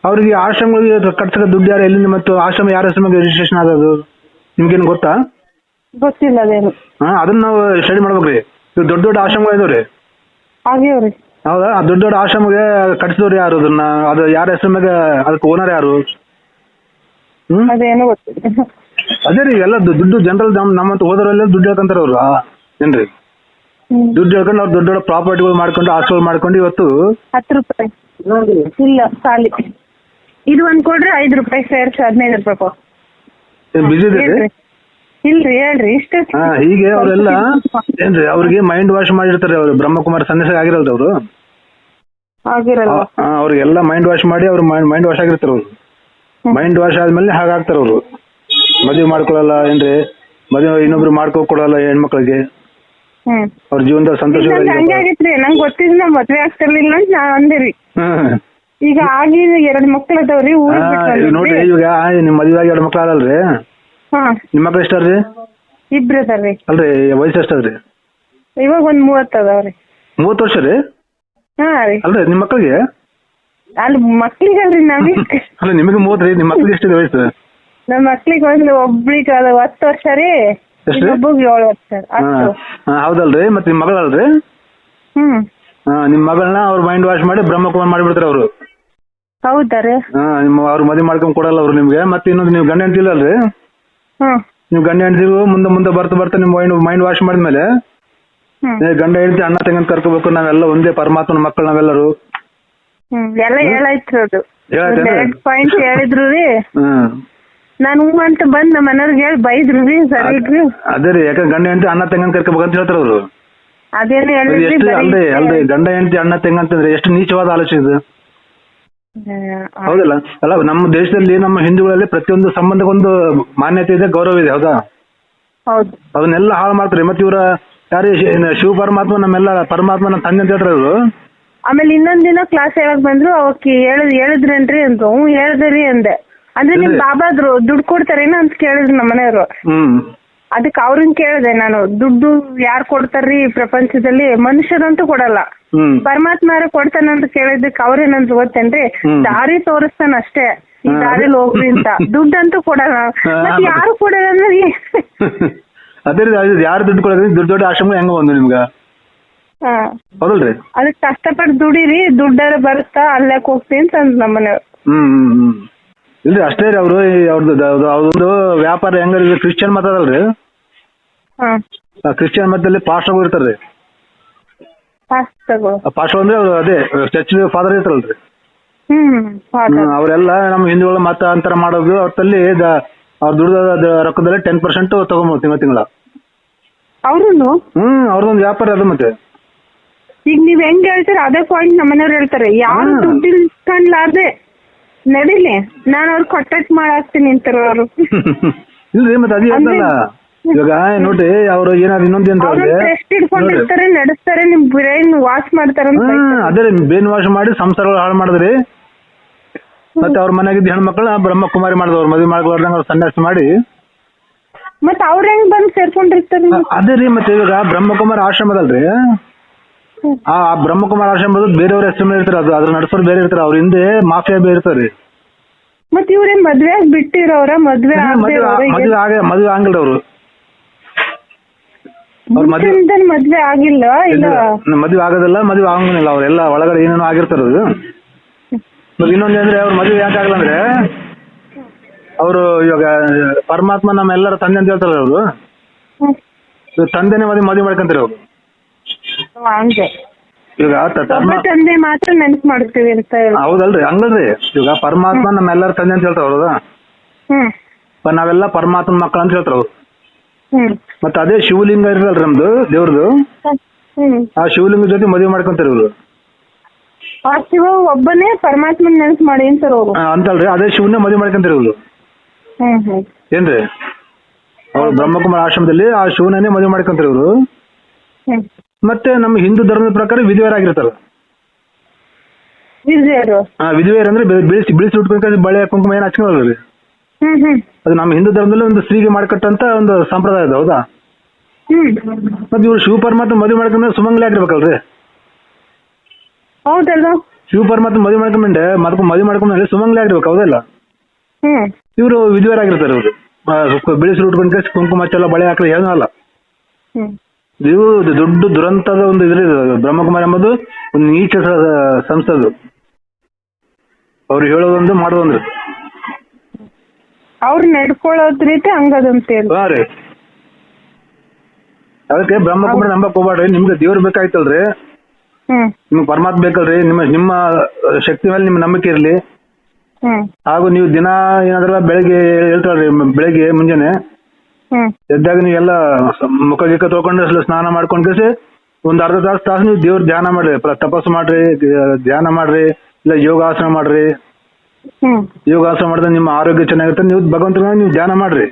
Speaker 4: ಅವ್ರಿಗೆ ಆಶ್ರಮಗಳಿಗೆ ಕಟ್ಸಕ ದುಡ್ಡು ಯಾರು ಎಲ್ಲಿಂದ ಮತ್ತು ಆಶ್ರಮ ಯಾರ ಹೆಸರು ರಿಜಿಸ್ಟ್ರೇಷನ್ ಆಗೋದು ನಿಮ್ಗೇನು ಗೊತ್ತಾ?
Speaker 3: ಗೊತ್ತಿಲ್ಲ ಅದೇನು.
Speaker 4: ಹಾ ಅದನ್ನ ನಾವು ಸ್ಟಡಿ ಮಾಡ್ಬೇಕ್ರಿ. ಇವ್ ದೊಡ್ಡ ದೊಡ್ಡ ಆಶ್ರಮಗಳು ಇದಾವ್ರಿ
Speaker 3: ಆಗ್ಯಾವ್ರಿ.
Speaker 4: ಹೌದಾ? ಆ ದೊಡ್ಡ ದೊಡ್ಡ ಆಶ್ರಮಗೆ ಕಟ್ಸಿದವ್ರು ಯಾರು ಅದನ್ನ? ಅದು ಯಾರ ಹೆಸರು ಮ್ಯಾಗ ಅದಕ್ಕೆ ಓನರ್ ಯಾರು? ಹ್ಮ್?
Speaker 3: ಅದೇನು ಗೊತ್ತಿಲ್ಲ.
Speaker 4: ಅದೇ ರೀ ಎಲ್ಲ ದು- ದುಡ್ಡು ಜನರಲ್ ನಮ್ ನಮ್ಮಂತ ಹೋದವರೆಲ್ಲ ದುಡ್ಡು ಹೇಳ್ಕೊಂತಾರ ಅವ್ರು. ಆ, ಏನ್ರಿ?
Speaker 3: ಹ್ಮ್.
Speaker 4: ದುಡ್ಡು ಹೇಳ್ಕೊಂಡು ಅವ್ರು ದೊಡ್ಡ ದೊಡ್ಡ ಪ್ರಾಪರ್ಟಿಗಳು ಮಾಡ್ಕೊಂಡು ಆಸ್ತಿಗಳು ಮಾಡ್ಕೊಂಡು ಇವತ್ತು
Speaker 3: ಹತ್ತು ರೂಪಾಯಿ. ಇಲ್ಲ ಖಾಲಿ. ಇದು ಒಂದ್ ಕೊಡ್ರಿ ಐದು ರೂಪಾಯಿ ಸೇರ್ಸಿ ಹದಿನೈದು ರೂಪಾಯಿ.
Speaker 4: ಬಿಸಿ ಇದೆ
Speaker 3: ಹೇಳ್ರಿ ಇಲ್ರಿ ಹೇಳ್ರಿ ಇಷ್ಟ
Speaker 4: ಹಾ ಹೀಗೆ ಅವರೆಲ್ಲ ಏನ್ರಿ ಅವ್ರಿಗೆ ಮೈಂಡ್ ವಾಶ್ ಮಾಡಿರ್ತಾರೆ ಅವ್ರು ಬ್ರಹ್ಮಕುಮಾರ್ ಸಂದೇಶ ಆಗಿರಲ್ದ ಅವರು?
Speaker 3: ಆಗಿರಲ್ಲ.
Speaker 4: ಅವ್ರಿಗೆಲ್ಲ ಮೈಂಡ್ ವಾಶ್ ಮಾಡಿ ಅವ್ರ ಮೈಂಡ್ ವಾಶ್ ಆಗಿರ್ತಾರೆ ಅವ್ರು. ಮೈಂಡ್ ವಾಶ್ ಆದ್ಮೇಲೆ ಹಾಗಾಗ್ತಾರ ಅವರು. ಮದುವೆ ಮಾಡ್ಕೊಳಲ್ಲ ಏನ್ರಿ? ಮದುವೆ ಇನ್ನೊಬ್ರು ಮಾಡ್ಕೊ ಕೊಡಲ್ಲ ಹೆಣ್ಮಕ್ಳಿಗೆ? ಅವ್ರ ಜೀವನದ
Speaker 3: ಸಂತೋಷ ಹಂಗೆ
Speaker 4: ಸಂತೋಷವಾಗಿ
Speaker 3: ಆಗಿತ್ರಿ ನಂಗ್ ಗೊತ್ತಿದ್ ನಾ ಮದ್ವೆ ಆಗ್ತಿರ್ಲಿಲ್ಲ ಅಂತ ನಾ ಅಂದಿರಿ. ಈಗ ಆಗಿ ಎರಡ್ ಮಕ್ಳು ಅದಾವ್ರಿ
Speaker 4: ನೋಡ್ರಿ
Speaker 3: ಊರಿಗೆ
Speaker 4: ಈಗ ನೋಡ್ರಿ ನಿಮ್ ಮದುವೆ ಆಗಿ ಎರಡು ಮಕ್ಳು ಆಗಲ್ರಿ
Speaker 3: ಹಾ.
Speaker 4: ನಿಮ್ಮ ಮಕ್ಳು ಎಷ್ಟಾರ್ರಿ
Speaker 3: ಇಬ್ರು ಅದಾರ್ರಿ
Speaker 4: ಅಲ್ರಿ ವಯಸ್ಸು ಎಷ್ಟಾದ್ರಿ
Speaker 3: ಇವಾಗ ಒಂದ್ ಮೂವತ್ತ್ ಅದಾವ್ರಿ.
Speaker 4: ಮೂವತ್ತು ವರ್ಷ ರೀ?
Speaker 3: ಹಾ ರೀ.
Speaker 4: ಅಲ್ರಿ ನಿಮ್ಮ ಮಕ್ಳಿಗೆ?
Speaker 3: ಅಲ್ಲಿ ಮಕ್ಳಿಗಲ್ರಿ ನಮಗ್.
Speaker 4: ಅಲ್ಲ ನಿಮಗೆ ಮೂವತ್ತು ರೀ ನಿಮ್ಮ ಮಕ್ಳಿಗೆ ಎಷ್ಟಿದೆ ವಯಸ್ಸು?
Speaker 3: ನಮ್ಮ ಮಕ್ಳಿಗೆ ಒಂದು ಒಬ್ಳಿಗೆ ಅದು ಹತ್ತು ವರ್ಷ ರೀ
Speaker 4: ಎಷ್ಟು?
Speaker 3: ಇನ್ನೊಬ್ಬಗ್ ಏಳು ವರ್ಷ
Speaker 4: ಹಾ. ಹೌದಲ್ರಿ ಮತ್ತೆ ನಿಮ್ಮ ಮಗಳಲ್ರಿ?
Speaker 3: ಹ್ಮ್.
Speaker 4: ಹಾ ನಿಮ್ಮ ಮಗಳನ್ನ ಅವ್ರ ಮೈಂಡ್ ವಾಶ್ ಮಾಡಿ ಬ್ರಹ್ಮಕುಮಾರ್ ಮಾಡಿಬಿಡ್ತಾರೆ ಅವರು.
Speaker 3: ಹೌದಾ ರೀ.
Speaker 4: ಹಾ ನಿಮ್ಮ ಅವ್ರ ಮದುವೆ ಮಾಡ್ಕೊಂಡ್ ಕೊಡಲ್ಲ ಅವ್ರು ನಿಮ್ಗೆ ಮತ್ತೆ ಇನ್ನೊಂದು ನೀವು ಗಂಡ ಅಂತಿಲ್ಲ ಇಲ್ಲಲ್ರಿ?
Speaker 3: ಹ್ಮ್
Speaker 4: ನೀವು ಗಂಡ ಹೆಂಡತಿಗೂ ಮುಂದೆ ಮುಂದೆ ಬರ್ತಾ ಬರ್ತಾ ನಿಮ್ಮ ಮೈಂಡ್ ಮೈಂಡ್ ವಾಶ್ ಮಾಡಿದ್ಮೇಲೆ ಗಂಡ ಹೆಂಡತಿ ಅಣ್ಣ ತಂಗನ್ ಕರ್ಕೋಬೇಕು ನಾವೆಲ್ಲ ಒಂದೇ ಪರಮಾತ್ಮನ ಮಕ್ಕಳು ನಾವೆಲ್ಲರು.
Speaker 3: ಎಲ್ಲ ಹೇಳಾಯ್ತ್ರಿ ಅದು. ಪಾಯಿಂಟ್ ಹೇಳಿದ್ರು ರೀ. ನಾನು ಹ್ಞೂ ಅಂತ ಬಂದ್ ನಮ್ಮ ಮನೆಯವ್ರಿಗೆ ಹೇಳಿ ಬೈದ್ರು ರೀ ಸರಿ ಇಡ್ರಿ
Speaker 4: ಅದೇ ರೀ ಯಾಕಂದ್ರೆ ಗಂಡ ಹೆಂಡತಿ ಅಣ್ಣ ತಂಗನ್ ಕರ್ಕೋಬೇಕಂತ ಅಂತ ಹೇಳ್ತಾರೆ ಅವರು.
Speaker 3: ಅದೇನು ಹೇಳಿದ್ರಿ
Speaker 4: ಅಲ್ರಿ ಅಲ್ರಿ ಗಂಡ ಹೆಂಡತಿ ಅಣ್ಣ ತಂಗ ಅಂತಂದ್ರೆ ಎಷ್ಟು ನೀಚವಾದ ಆಲೋಚನೆ ಇದು. ಹೌದಲ್ಲ? ಅಲ್ಲ ನಮ್ಮ ದೇಶದಲ್ಲಿ ನಮ್ಮ ಹಿಂದೂಗಳಲ್ಲಿ ಪ್ರತಿಯೊಂದು ಸಂಬಂಧಕ್ಕೊಂದು ಮಾನ್ಯತೆ ಇದೆ ಗೌರವ ಇದೆ
Speaker 3: ಹೌದಾ?
Speaker 4: ಅದನ್ನೆಲ್ಲ ಹಾಳು ಮಾಡ್ತಾರೆ. ಮತ್ತೆ ಇವರ ಯಾರು ಶಿವ ಪರಮಾತ್ಮ ನಮ್ಮೆಲ್ಲ ಪರಮಾತ್ಮನ ತಂದೆ ಅಂತ ಹೇಳ್ತಾರೆ ಅವರು
Speaker 3: ಆಮೇಲೆ ಇನ್ನೊಂದ್ ದಿನ ಕ್ಲಾಸ್ ಯಾವಾಗ ಬಂದ್ರು ಅವಕ್ಕೆ ಹೇಳದ್ ಹೇಳಿದ್ರೇನ್ರಿ ಅಂದ್ರು. ಹ್ಞೂ ಹೇಳಿದ್ರಿ ಅಂದೆ. ಅಂದ್ರೆ ನಿಮ್. ಬಾಬಾದ್ರು ದುಡ್ಡು ಕೊಡ್ತಾರೇನ ಅಂತ ಕೇಳಿದ್ರು ನಮ್ಮ ಮನೆಯವ್ರು
Speaker 4: ಹ್ಮ್.
Speaker 3: ಅದಕ್ಕೆ ಅವ್ರನ್ನ ಕೇಳಿದೆ ನಾನು ದುಡ್ಡು ಯಾರು ಕೊಡ್ತಾರ್ರಿ ಪ್ರಪಂಚದಲ್ಲಿ? ಮನುಷ್ಯರಂತೂ ಕೊಡಲ್ಲ.
Speaker 4: ಪರಮಾತ್ಮರ
Speaker 3: ಪರಮಾತ್ಮ ಯಾರು ಕೊಡ್ತಾನಂತ ಕೇಳಿದ್ದಕ್ಕೆ ಅವ್ರೇನಂತ ಗೊತ್ತೇನ್ರಿ. ದಾರಿ ತೋರಿಸ್ತಾನ ಅಷ್ಟೇ. ಈ. ದಾರಿಲಿ ಹೋಗ್ರಿ ಅಂತ. ದುಡ್ಡಂತೂ ಕೊಡಲ್ಲ.
Speaker 4: ಮತ್ತೆ-
Speaker 3: ಯಾರು ಕೊಡಲ್ಲ ಅಂದ್ರೆ
Speaker 4: ಅದೇ ಯಾರು ದುಡ್ಡು ಕೊಡೋದ್ರಿ ದೊಡ್ಡ ದೊಡ್ಡ ಆಶ್ರಮ ಹೆಂಗ ಒಂದು ನಿಮ್ಗ? ಹೌದಲ್ರಿ?
Speaker 3: ಅದಕ್ಕೆ ಕಷ್ಟಪಟ್ಟು ದುಡೀರಿ ದುಡ್ಡಾರ ಬರುತ್ತಾ ಅಲ್ಲೇ ಹೋಗ್ತೀನಿ ಅಂತ ನಮ್ಮನೆ. ನಮ್ಮ
Speaker 4: ಹ್ಮ್ ಹ್ಮ್ ಹ್ಮ್. ಇಲ್ರಿ ಅಷ್ಟೇ ರೀ ಅವರು ಅವ್ರದ್ದು ಅವ್ರದೊಂದು ವ್ಯಾಪಾರ ಹೆಂಗ ಕ್ರಿಶ್ಚಿಯನ್ ಮತ ಅದಲ್ರಿ? ಕ್ರಿಶ್ಚಿಯನ್ ಮತದಲ್ಲಿ ಪಾಸ್ಟರ್ ಇರ್ತಾರ್ರಿ.
Speaker 3: ಪಾಸ್ ತಗೋ
Speaker 4: ಆ ಅಂದ್ರೆ ಅವ್ರು ಅದೇ ಚರ್ಚ್ ಫಾದರ್ ಇರ್ತಾರಲ್ರಿ. ಅವರೆಲ್ಲ ನಮ್ಮ ಹಿಂದೂಗಳ ಮತ ಅಂತರ ಮಾಡೋದು ಅವ್ರಲ್ಲಿ ಅವ್ರ ದುಡ್ದ ರೊಕ್ಕದಲ್ಲಿ ಟೆನ್ ಪರ್ಸೆಂಟ್ ತಗೊಂಬೋದು ತಿಂಗಳ ತಿಂಗಳ. ಹ್ಮ್ ಅವ್ರದೊಂದು ವ್ಯಾಪಾರ ಅದು ಮತ್ತೆ.
Speaker 3: ಈಗ ನೀವ್ ಹೆಂಗ್ ಹೇಳ್ತೀರ ಅದೇ ಪಾಯಿಂಟ್ ನಮ್ಮನೆಯವ್ರು ಹೇಳ್ತಾರೆ. ಯಾರು. ದುಡ್ಡು ಇಸ್ಕೊಂಡ್ಲಾರ್ದೆ ನಡೀಲಿ. ನಾನು ಅವ್ರು ಕಾಂಟ್ಯಾಕ್ಟ್ ಮಾಡಾಕ್ತೀನಿ ಅಂತಾರ ಅವರು.
Speaker 4: ಇಲ್ರಿ ಮತ್ತೆ ಅದೇ ಹೇಳ್ತಲ್ಲ ಇವಾಗ ನೋಡ್ರಿ ಅವ್ರು ಏನಾದ್ರು ಇನ್ನೊಂದ್ ಏನ್
Speaker 3: ಟೆಸ್ಟ್ ಇಟ್ಕೊಂಡಿರ್ತಾರೆ ನಡೆಸ್ತಾರೆ ನಿಮ್ ಬ್ರೈನ್ ವಾಶ್ ಮಾಡ್ತಾರ ಅಂತ
Speaker 4: ಅದೇ ರೀ ಬೇನ್ ವಾಶ್ ಮಾಡಿ ಸಂಸಾರ ಹಾಳು ಮಾಡಿದ್ರಿ. ಮತ್ತೆ ಅವ್ರ ಮನೆಯಾಗಿದ್ದ ಹೆಣ್ಮಕ್ಳ ಬ್ರಹ್ಮಕುಮಾರಿ ಮಾಡಿದ್ರು ಅವ್ರ ಮದುವೆ ಮಾಡ್ಕೊಳ್ದಂಗ ಅವ್ರು ಸನ್ಯಾಸ ಮಾಡಿ.
Speaker 3: ಮತ್ತೆ ಅವ್ರ ಹೆಂಗ್ ಬಂದ್ ಸೇರ್ಕೊಂಡಿರ್ತಾರೆ
Speaker 4: ಅದೇ ರೀ ಮತ್ತೆ ಇವಾಗ ಬ್ರಹ್ಮಕುಮಾರ ಆಶ್ರಮದಲ್ರಿ. ಆ ಬ್ರಹ್ಮಕುಮಾರ್ ಬ್ರಹ್ಮಕುಮಾರ ಆಶ್ರಮದ ಬೇರೆಯವ್ರ ಹೆಸರು ಮೇಲೆ ಇರ್ತಾರೆ. ಅದು ಅದ್ರ ನಡೆಸೋರು ಬೇರೆ ಇರ್ತಾರೆ. ಅವ್ರ ಹಿಂದೆ ಮಾಫಿಯಾ ಬೇರೆ ಇರ್ತಾರೆ.
Speaker 3: ಮತ್ತೆ ಇವ್ರೇನ್ ಮದ್ವೆ ಆಗಿ ಬಿಟ್ಟಿರೋರ? ಮದ್ವೆ
Speaker 4: ಮದ್ವೆ ಆಗ ಮದ್ವೆ ಆಗಿಲ್ಲ ಅವರು. ಮದ್ವೆ
Speaker 3: ಆಗಿಲ್ಲ? ಇಲ್ಲ?
Speaker 4: ಮದುವೆ ಆಗೋದಿಲ್ಲ ಮದ್ವೆ ಆಗಂಗಿಲ್ಲ. ಅವ್ರೆಲ್ಲ ಒಳಗಡೆ ಏನೇನೋ ಆಗಿರ್ತಾರ ಅದು. ಇನ್ನೊಂದು ಅಂದ್ರೆ ಅವ್ರ ಮದ್ವೆ ಯಾಕೆ ಆಗಲ್ಲ ಅಂದ್ರೆ ಅವರು ಇವಾಗ ಪರಮಾತ್ಮ ನಮ್ಮ ಎಲ್ಲರ ತಂದೆ ಅಂತ ಹೇಳ್ತಾರ ಅವರು. ತಂದೆನೇ ಮದ್ವೆ ಮದ್ವೆ ಮಾಡ್ಕೊಂತಾರೆ ಅವ್ರು.
Speaker 3: ಹಂಗೆ.
Speaker 4: ಇವಾಗ
Speaker 3: ತಂದೆ ಮಾತ್ರ ನೆನ್ಪ್ ಮಾಡ್ತೀವಿ ಅಂತ
Speaker 4: ಹೌದಲ್ರಿ ಹಂಗಲ್ರಿ. ಇವಾಗ ಪರಮಾತ್ಮ ನಮ್ಮೆಲ್ಲರ ತಂದೆ ಅಂತ ಹೇಳ್ತಾರ ಹೌದಾ ನಾವೆಲ್ಲ ಪರಮಾತ್ಮ ಮಕ್ಕಳು ಅಂತ ಹೇಳ್ತಾರ ಅವ್ರು ಮತ್ತೆ ಅದೇ ಶಿವಲಿಂಗ ಇರಲ್ರಿ ನಮ್ದು ದೇವ್ರದು. ಆ ಶಿವಲಿಂಗ ಜೊತೆ ಮದುವೆ ಮಾಡ್ಕೊಂತಾರ ಇವ್ರು.
Speaker 3: ಆ ಶಿವ ಒಬ್ಬನೇ ಪರಮಾತ್ಮನ ನೆನ್ಸ್ ಮಾಡಿ ಅಂತಾರ ಅವ್ರು.
Speaker 4: ಅಂತಲ್ರಿ ಅದೇ ಶಿವನೇ ಮದುವೆ ಮಾಡ್ಕೊಂತಾರ ಇವ್ರು. ಏನ್ರಿ? ಅವ್ರು ಬ್ರಹ್ಮಕುಮಾರ ಆಶ್ರಮದಲ್ಲಿ ಆ ಶಿವನೇ ಮದುವೆ ಮಾಡ್ಕೊಂತಾರ ಇವರು. ಮತ್ತೆ ನಮ್ಮ ಹಿಂದೂ ಧರ್ಮದ ಪ್ರಕಾರ ವಿಧವೆಯರಾಗಿರ್ತಾರ
Speaker 3: ವಿಧವೆಯರು?
Speaker 4: ಆ ವಿಧವೆಯರ್ ಅಂದ್ರೆ ಬಿಳಿಸಿ ಬಿಳಿಸಿ ಉಟ್ಕೊಂಡು ಬಳೆ ಕುಂಕುಮ ಏನ್ ಹಚ್ಕೊಳಲ್ರಿ
Speaker 3: ಹ್ಮ್
Speaker 4: ಅದು ನಮ್ಮ ಹಿಂದೂ ಧರ್ಮದಲ್ಲಿ ಒಂದು ಸ್ತ್ರೀಗೆ ಮಾಡ್ಕೊಟ್ಟಂತ ಒಂದು ಸಂಪ್ರದಾಯ ಇದೆ ಹೌದಾ? ಮತ್ತೆ ಇವ್ರು ಶಿವ ಪರಮಾತ್ಮ ಮದುವೆ ಮಾಡ್ಕೊಂಡ್ರೆ ಸುಮಂಗಲಿ ಆಗಿರ್ಬೇಕಲ್ರಿ? ಶಿವ ಪರಮಾತ್ಮ ಮದುವೆ ಮಾಡ್ಕೊಂಡ್ರೆ ಮದ್ಕ ಮದುವೆ ಮಾಡ್ಕೊಂಡ್ಮೇಲೆ ಸುಮಂಗಲಿ ಆಗಿರ್ಬೇಕು ಹೌದಲ್ಲ? ಇವರು ವಿಧವೆಯರಾಗಿರ್ತಾರೆ ಇವರು. ಬಿಳಿಸಿ ಉಟ್ಕೊಂಡ್ ಕುಂಕುಮ ಹಚ್ಚಲ್ಲ ಬಳೆ ಹಾಕಲ್ಲ ಏನೂ ಅಲ್ಲ. ಇದು ದೊಡ್ಡ ದುರಂತದ ಒಂದು ಇದ್ರ ಬ್ರಹ್ಮಕುಮಾರಿ ಎಂಬುದು ಒಂದು ನೀಚ ಸಂಸ್ಥೆ ಅದು ಅವ್ರು ಹೇಳೋದೊಂದು ಮಾಡೋದೊಂದು.
Speaker 3: ಅವ್ರು ನಡ್ಕೊಳ್ಳೋದ್ ರೀತಿ ಹಂಗದಂತೆ
Speaker 4: ಹಾ ರೀ. ಅದಕ್ಕೆ ಬ್ರಹ್ಮಕುಮಾರಿ ನಂಬಕ್ ಹೋಗ್ಬೇಡ್ರಿ. ನಿಮ್ಗೆ ದೇವ್ರು ಬೇಕಾಯ್ತಲ್ರಿ. ನಿಮ್ಗೆ ಪರಮಾತ್ಮ ಬೇಕಲ್ರಿ. ನಿಮ್ಮ ನಿಮ್ಮ ಶಕ್ತಿ ಮೇಲೆ ನಿಮ್ಮ ನಂಬಿಕೆ ಇರಲಿ. ಹಾಗೂ ನೀವು ದಿನ ಏನಾದ್ರ ಬೆಳಗ್ಗೆ ಹೇಳ್ತಾಳ್ರಿ ಬೆಳಿಗ್ಗೆ ಮುಂಜಾನೆ. ಎದ್ದಾಗ ನೀವೆಲ್ಲ ಎಲ್ಲಾ ಮುಖ ಗಿಕ್ಕ ತೊಳ್ಕೊಂಡು ಅಸಲು ಸ್ನಾನ ಮಾಡ್ಕೊಂಡು ಕೇಸಿ ಒಂದ್ ಅರ್ಧ ತಾಸು ತಾಸು ನೀವು ದೇವ್ರ ಧ್ಯಾನ ಮಾಡ್ರಿ. ತಪಸ್ಸು ಮಾಡ್ರಿ ಧ್ಯಾನ ಮಾಡ್ರಿ ಇಲ್ಲ ಯೋಗಾಸನ ಮಾಡ್ರಿ. ಯೋಗಾಸನ ಮಾಡಿದ್ರೆ ನಿಮ್ಮ ಆರೋಗ್ಯ ಚೆನ್ನಾಗಿರುತ್ತೆ. ನೀವು ಭಗವಂತನ ನೀವು ಧ್ಯಾನ ಮಾಡ್ರಿ.